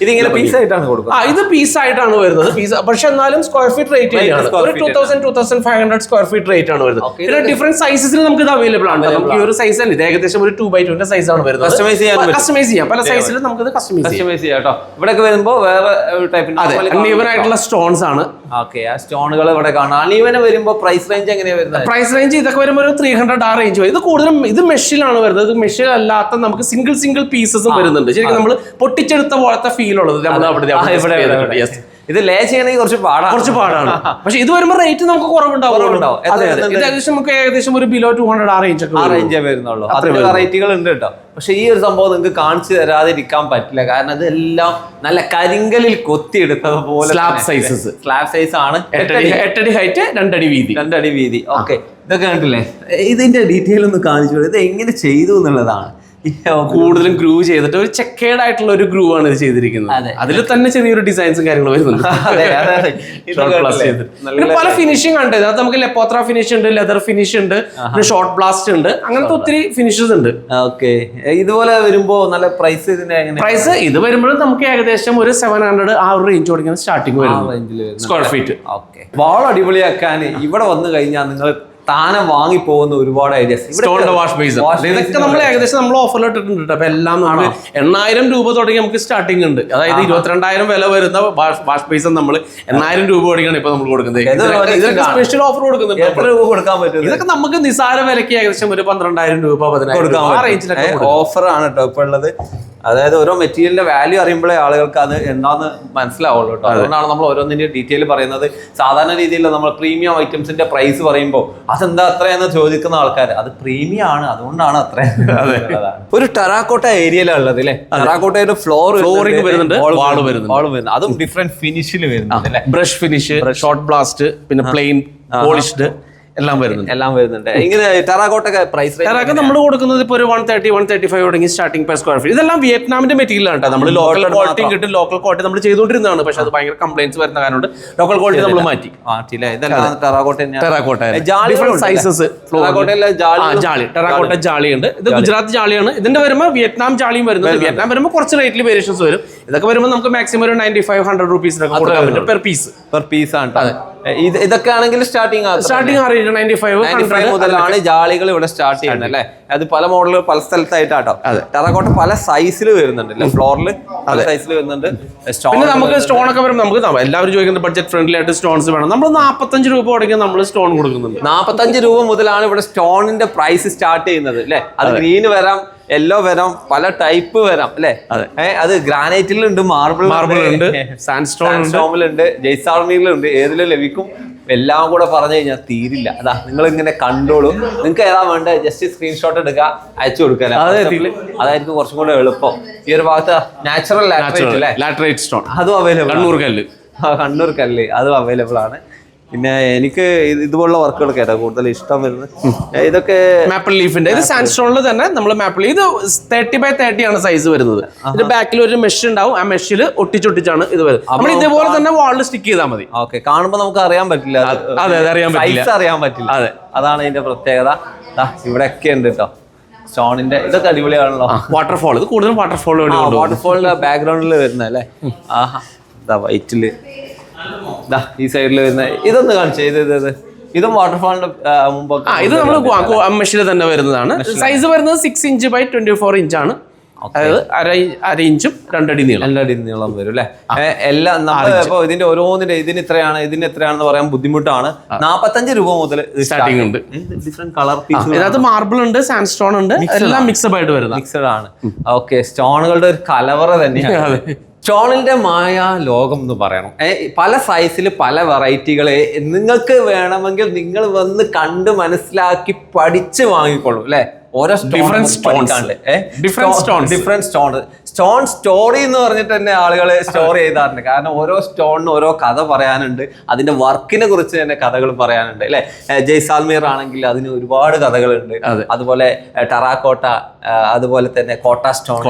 ഇതിങ്ങനെ പീസ് ആയിട്ടാണ് കൊടുക്കുക ആ ഇത് പീസ് ആയിട്ടാണ് വരുന്നത്. പീസ് പക്ഷെ എന്നാലും സ്ക്വയർ ഫീറ്റ് റേറ്റ് ആണ് ഒരു two thousand two thousand five hundred square feet rate ആണ് വരുന്നത്. പിന്നെ ഡിഫറെന്റ് സൈസസിൽ നമുക്ക് ഇത് അവൈലബിൾ ആണ്. നമുക്ക് ഈ ഒരു സൈസ് അല്ല ഇത് ഏകദേശം ഒരു ടൂ ബൈ ടുന്റെ സൈസ് ആണ് വരുന്നത്. കസ്റ്റമൈസ് ചെയ്യാൻ. കസ്റ്റമൈസ് ചെയ്യാം. പല സൈസിൽ നമുക്ക് കസ്റ്റമൈസ് കസ്റ്റമൈസ് ചെയ്യാം. കേട്ടോ. ഇവിടെ വരുമ്പോ വേറെ ടൈപ്പിന്റെ അതെ അൺഈവൻ ആയിട്ടുള്ള സ്റ്റോൺസ് ആണ്. ഓക്കെ ആ സ്റ്റോണുകൾ ഇവിടെ കാണാം. അണീവനെ വരുമ്പോൾ പ്രൈസ് റേഞ്ച് എങ്ങനെയാ വരുന്നത്? പ്രൈസ് റേഞ്ച് ഇതൊക്കെ വരുമ്പോൾ ഒരു ത്രീ ഹൺഡ്രഡ് ആ റേഞ്ച് വരും. ഇത് കൂടുതലും ഇത് മെഷിലാണ് വരുന്നത്. ഇത് മെഷിൽ അല്ലാത്ത നമുക്ക് സിംഗിൾ സിംഗിൾ പീസസും വരുന്നുണ്ട്. ശരിക്കും നമ്മൾ പൊട്ടിച്ചെടുത്ത പോലത്തെ ഫീൽ ഉള്ളത്. നമ്മൾ അവിടെ ഇത് ലേ ചെയ്യണമെങ്കിൽ കുറച്ച് പാടാണ്. കുറച്ച് പാടാണ്. പക്ഷെ ഇത് വരുമ്പോൾ റേറ്റ് നമുക്ക് കുറവുണ്ടാവും? ഇത് ഏകദേശം നമുക്ക് ഏകദേശം ഒരു ബിലോ ടു ഹൺഡ്രഡ് ആ റേഞ്ച് ആ വരുന്നുള്ളൂ. അത്ര വെറൈറ്റികൾ ഉണ്ട് കേട്ടോ. പക്ഷെ ഈ ഒരു സംഭവം നിങ്ങൾക്ക് കാണിച്ചു തരാതിരിക്കാൻ പറ്റില്ല. കാരണം ഇതെല്ലാം നല്ല കരിങ്കലിൽ കൊത്തിയെടുത്തത് പോലെ സ്ലാബ് സൈസസ് സ്ലാബ് സൈസ് ആണ്. എട്ടടി ഹൈറ്റ് രണ്ടടി വീതി. രണ്ടടി വീതി. ഓക്കെ ഇതൊക്കെ കണ്ടില്ലേ? ഇതിന്റെ ഡീറ്റെയിൽ ഒന്ന് കാണിച്ചു ഇത് എങ്ങനെ ചെയ്തു എന്നുള്ളതാണ്. കൂടുതലും ഗ്രൂ ചെയ്തിട്ട് ഒരു ചെക്കേഡ് ആയിട്ടുള്ള ഒരു ഗ്രൂ ആണ് ഇത് ചെയ്തിരിക്കുന്നത്. അതെ. അതിൽ തന്നെ ചെറിയൊരു ഡിസൈൻസും കാര്യങ്ങളും വരുന്നുണ്ട്. പിന്നെ പല ഫിനിഷിംഗ് ഉണ്ട്. ഇതിനകത്ത് നമുക്ക് ലെപ്പോത്ര ഫിനിഷ് ഉണ്ട് ലെതർ ഫിനിഷ് ഉണ്ട് പിന്നെ ഷോർട്ട് ബ്ലാസ്റ്റ് ഉണ്ട്. അങ്ങനത്തെ ഒത്തിരി ഫിനിഷസ് ഉണ്ട്. ഓക്കെ ഇതുപോലെ വരുമ്പോ നല്ല പ്രൈസ് ഇതിന്റെ പ്രൈസ് ഇത് വരുമ്പോഴും നമുക്ക് ഏകദേശം ഒരു സെവൻ ഹൺഡ്രഡ് ആ ഒരു റേഞ്ച് കൊടുക്കുന്ന സ്റ്റാർട്ടിങ് വരുന്നത് സ്ക്വയർ ഫീറ്റ് ഓക്കെ വാൾ അടിപൊളിയാക്കാൻ ഇവിടെ വന്നു കഴിഞ്ഞാൽ നിങ്ങൾ താനെ വാങ്ങി പോകുന്ന ഒരുപാട് ഐഡിയാസ് ഇതൊക്കെ നമ്മൾ ഏകദേശം നമ്മൾ ഓഫറിൽ ഇട്ടിട്ടുണ്ട് കേട്ടോ. അപ്പൊ എല്ലാം നമ്മൾ എണ്ണായിരം രൂപ തുടങ്ങി നമുക്ക് സ്റ്റാർട്ടിംഗ് ഉണ്ട്. അതായത് ഇരുപത്തിരണ്ടായിരം വില വരുന്ന വാഷ് ബേസ് നമ്മൾ എണ്ണായിരം രൂപ തുടങ്ങിയാണ് ഇപ്പൊ നമ്മൾ കൊടുക്കുന്നത്. സ്പെഷ്യൽ ഓഫർ കൊടുക്കുന്നുണ്ട് എത്ര രൂപ കൊടുക്കാൻ പറ്റും ഇതൊക്കെ നമുക്ക് നിസാര വിലക്ക് ഏകദേശം ഒരു പന്ത്രണ്ടായിരം രൂപ പതിനായിരം ആ റേഞ്ചിലൊക്കെ. ആണ് കേട്ടോ ഇപ്പൊ ഉള്ളത്. അതായത് ഓരോ മെറ്റീരിയലിന്റെ വാല്യൂ അറിയുമ്പോഴേ ആളുകൾക്ക് അത് എന്താന്ന് മനസ്സിലാവുള്ളൂ കേട്ടോ. അതുകൊണ്ടാണ് നമ്മൾ ഓരോന്നിന്റെ ഡീറ്റെയിൽ പറയുന്നത്. സാധാരണ രീതിയിൽ നമ്മൾ പ്രീമിയം ഐറ്റംസിന്റെ പ്രൈസ് പറയുമ്പോൾ അതെന്താ അത്രയെന്ന് ചോദിക്കുന്ന ആൾക്കാർ അത് പ്രീമിയം ആണ്. അതുകൊണ്ടാണ് അത്ര ഒരു ടെറാക്കോട്ട ഏരിയയിലാണ് ഉള്ളത് അല്ലേ? ടെറാക്കോട്ടയുടെ ഫ്ലോർ ഫ്ലോറിംഗ് വരുന്നുണ്ട്. അതും ഡിഫറെന്റ് ഫിനിഷിൽ വരുന്നുണ്ട് ബ്രഷ് ഫിനിഷ് ഷോർട്ട് ബ്ലാസ്റ്റ് പിന്നെ പ്ലെയിൻ പോളിഷ്ഡ് എല്ലാം വരുന്നുണ്ട്. എല്ലാം വരുന്നുണ്ട്. ഇങ്ങനെ ടെറാക്കോട്ടൊക്കെ പ്രൈസ് ടെറാക്ക നമ്മൾ കൊടുക്കുന്നത് ഇപ്പോൾ ഒരു one thirty one thirty five തുടങ്ങി സ്റ്റാർട്ടിംഗ് പെർ സ്ക്വയർ ഫീറ്റ് ഇതെല്ലാം വിയറ്റ്നാമിന്റെ മെറ്റീരിയൽ ആണ് നമ്മൾ ലോക്കൽ ക്വാളിറ്റി കിട്ടും ലോക്കൽ ക്വാളിറ്റി നമ്മൾ ചെയ്തുകൊണ്ടിരുന്നതാണ്. പക്ഷെ അത് ഭയങ്കര കംപ്ലൈൻസ് വരുന്ന കാരണം ലോക്കൽ ക്വാളിറ്റി നമ്മൾ മാറ്റി. ടെറാക്കോട്ട സൈസസ് ജാളി ടെറാക്കോട്ട ജാളിയുണ്ട് ഇത് ഗുജറാത്ത് ജാളിയാണ് ഇതിന്റെ വരുമ്പോൾ വിയറ്റ്നാം ജാളിയും വരുന്നത് വിയറ്റ്നാം വരുമ്പോൾ കുറച്ച് റേറ്റിൽ വേരിയേഷൻസ് വരും. ഇതൊക്കെ വരുമ്പോൾ നമുക്ക് മാക്സിമം ഒരു നയന്റി ഫൈവ് ഹൺഡ്രഡ് റുപ്പീസിനൊക്കെ കൊടുക്കാൻ പറ്റും. പെർ പീസ് പെർ പീസ് ആണ് ട്ടോ. ഇത് ഇതൊക്കെ ആണെങ്കിൽ സ്റ്റാർട്ടിങ് സ്റ്റാർട്ടിംഗ് അറിയില്ല നയന്റി ഫൈവ് മുതലാണ് ജാളികൾ ഇവിടെ സ്റ്റാർട്ട് ചെയ്യുന്നത് അല്ലേ? അത് പല മോഡലുകൾ പല സ്ഥലത്തായിട്ടാട്ടോ. ടെറക്കോട്ട പല സൈസിൽ വരുന്നുണ്ട് അല്ലേ? ഫ്ലോറിൽ പല സൈസിൽ വരുന്നുണ്ട്. സ്റ്റോൺ പിന്നെ നമുക്ക് സ്റ്റോൺ ഒക്കെ വരുമ്പോൾ നമുക്ക് എല്ലാവരും ചോദിക്കുന്നത് ബഡ്ജറ്റ് ഫ്രണ്ട്ലി ആയിട്ട് സ്റ്റോൺസ് വേണം. നമ്മൾ നാൽപ്പത്തഞ്ച് രൂപ തുടങ്ങി നമ്മൾ സ്റ്റോൺ കൊടുക്കുന്നുണ്ട്. നാപ്പത്തഞ്ച് രൂപ മുതലാണ് ഇവിടെ സ്റ്റോണിന്റെ പ്രൈസ് സ്റ്റാർട്ട് ചെയ്യുന്നത് അല്ലേ? അത് ഗ്രീൻ വരാം യെല്ലോ വരാം പല ടൈപ്പ് വരാം അല്ലേ? അതെ. അത് ഗ്രാനൈറ്റിലുണ്ട് മാർബിൾ മാർബിൾ ഉണ്ട്. സാൻഡ് സ്റ്റോമിലുണ്ട് ജയ്സാർമിയിലുണ്ട് ഏതിലും ലഭിക്കും? എല്ലാം കൂടെ പറഞ്ഞു കഴിഞ്ഞാൽ തീരില്ല. അതാ നിങ്ങൾ ഇങ്ങനെ കണ്ടോളൂ. നിങ്ങൾക്ക് ഏതാ വേണ്ട ജസ്റ്റ് സ്ക്രീൻഷോട്ട് എടുക്കുക അയച്ചു കൊടുക്കുക അതെ, അതായിരിക്കും കുറച്ചും കൂടെ എളുപ്പം. ഈ ഒരു ഭാഗത്ത് നാച്ചുറൽ ലാറ്ററൈറ്റ് സ്റ്റോൺ അതും അവൈലബിൾ കണ്ണൂർ കല്ല്. കണ്ണൂർ കല്ല്. അതും അവൈലബിൾ ആണ്. പിന്നെ എനിക്ക് ഇതുപോലുള്ള വർക്കുകളൊക്കെ കേട്ടോ കൂടുതൽ ഇഷ്ടം വരുന്നത്. ഇതൊക്കെ മാപ്പിൾ ലീഫിന്റെ ഇത് സാൻസ്റ്റോണിൽ തന്നെ നമ്മൾ മാപ്പിൾ ഇത് തേർട്ടി ബൈ തേർട്ടി ആണ് സൈസ് വരുന്നത്. ഇതിന്റെ ബാക്കിൽ ഒരു മെഷ് ഉണ്ടാവും. ആ മെഷിൽ ഒട്ടിച്ചൊട്ടിച്ചാണ് ഇത് വരുന്നത്. നമ്മൾ ഇതേപോലെ തന്നെ വാളിൽ സ്റ്റിക്ക് ചെയ്താൽ മതി. ഓക്കെ കാണുമ്പോൾ നമുക്ക് അറിയാൻ പറ്റില്ല. അതെ, അതെ അറിയാൻ പറ്റില്ല. അറിയാൻ പറ്റില്ല. അതെ. അതാണ് ഇതിന്റെ പ്രത്യേകത. ഇവിടെയൊക്കെ ഉണ്ട് കേട്ടോ സ്റ്റോണിന്റെ ഇതൊക്കെ അടിപൊളിയാണല്ലോ. വാട്ടർഫോൾ ഇത് കൂടുതലും വാട്ടർഫോൾ വാട്ടർഫോളിന്റെ ബാക്ക്ഗ്രൗണ്ടിൽ വരുന്നല്ലേ ആഹാ. ഇതാ വൈറ്റിൽ ദാ ഈ സൈഡിൽ വരുന്ന ഇതൊന്ന് കാണിച്ചേ ഇത് ഇത് ഇത്. ഇതും വാട്ടർഫാളിന്റെ ആ ഇത് നമ്മൾ മെഷിൽ തന്നെ വരുന്നതാണ്. സൈസ് വരുന്നത് six inch by twenty four inch ആണ് അതായത് അര അര ഇഞ്ചും രണ്ടടി നീളം. രണ്ടടി നീളം വരും അല്ലേ? എല്ലാം നമ്മൾ ഇപ്പൊ ഇതിന്റെ ഓരോന്നിന്റെ ഇതിന് ഇത്രയാണ് ഇതിന് എത്രയാണെന്ന് പറയാൻ ബുദ്ധിമുട്ടാണ്. നാപ്പത്തഞ്ച് രൂപ മുതൽ സ്റ്റാർട്ടിംഗ് ഉണ്ട്. ഡിഫറെന്റ് കളർ പീസ് ഇതിനകത്ത് മാർബിൾ ഉണ്ട് സാൻഡ് സ്റ്റോൺ ഉണ്ട് എല്ലാം മിക്സഡ് ആയിട്ട് വരുന്നത്. മിക്സഡ് ആണ്. ഓക്കെ സ്റ്റോണുകളുടെ ഒരു കലവറ തന്നെയാണ്. സ്റ്റോണിന്റെ മായ ലോകം എന്ന് പറയണം. പല സൈസിൽ പല വെറൈറ്റികൾ നിങ്ങൾക്ക് വേണമെങ്കിൽ നിങ്ങൾ വന്ന് കണ്ട് മനസ്സിലാക്കി പഠിച്ച് വാങ്ങിക്കൊള്ളൂ അല്ലേ? ഓരോ stones. Different stone stone story എന്ന് പറഞ്ഞിട്ട് തന്നെ ആളുകൾ സ്റ്റോർ ചെയ്താറുണ്ട്. കാരണം ഓരോ സ്റ്റോണിന് ഓരോ കഥ പറയാനുണ്ട്. അതിന്റെ വർക്കിനെ കുറിച്ച് തന്നെ കഥകൾ പറയാനുണ്ട് അല്ലെ? ജയ്സാൽമീർ ആണെങ്കിൽ അതിന് ഒരുപാട് കഥകളുണ്ട്. അതുപോലെ ടെറാക്കോട്ട അതുപോലെ തന്നെ കോട്ട സ്റ്റോൺ.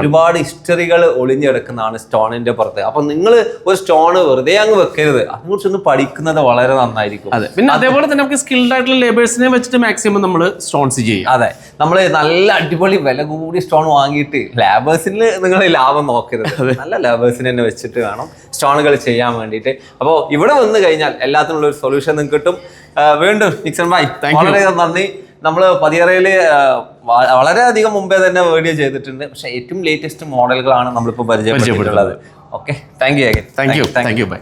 ഒരുപാട് ഹിസ്റ്ററികൾ ഒളിഞ്ഞെടുക്കുന്നതാണ് സ്റ്റോണിന്റെ പുറത്ത്. അപ്പൊ നിങ്ങൾ ഒരു സ്റ്റോൺ വെറുതെ അങ്ങ് വെക്കരുത്. അതിനെക്കുറിച്ചൊന്ന് പഠിക്കുന്നത് വളരെ നന്നായിരിക്കും. അതെ. പിന്നെ അതേപോലെ തന്നെ നമുക്ക് സ്കിൽഡ് ആയിട്ടുള്ള ലേബേഴ്സിനെ വെച്ചിട്ട് മാക്സിമം നമ്മൾ സ്റ്റോൺസ് ചെയ്യും. അതെ. നമ്മൾ നല്ല അടിപൊളി വില കൂടി സ്റ്റോൺ വാങ്ങിയിട്ട് ലാബേഴ്സിന് നിങ്ങൾ ലാഭം നോക്കരുത്. നല്ല ലാഭേഴ്സിനെ തന്നെ വെച്ചിട്ട് വേണം സ്റ്റോണുകൾ ചെയ്യാൻ വേണ്ടിയിട്ട്. അപ്പോൾ ഇവിടെ വന്നു കഴിഞ്ഞാൽ എല്ലാത്തിനുള്ള ഒരു സൊല്യൂഷൻ നിങ്ങൾക്ക് കിട്ടും. വീണ്ടും നിക്സൺ ഭായ്. വളരെയധികം നന്ദി. നമ്മൾ പതിയറയിൽ വളരെയധികം മുമ്പേ തന്നെ വീഡിയോ ചെയ്തിട്ടുണ്ട്. പക്ഷേ ഏറ്റവും ലേറ്റസ്റ്റ് മോഡലുകളാണ് നമ്മളിപ്പോൾ പരിചയപ്പെട്ടിട്ടുള്ളത് okay thank you thank you thank you bye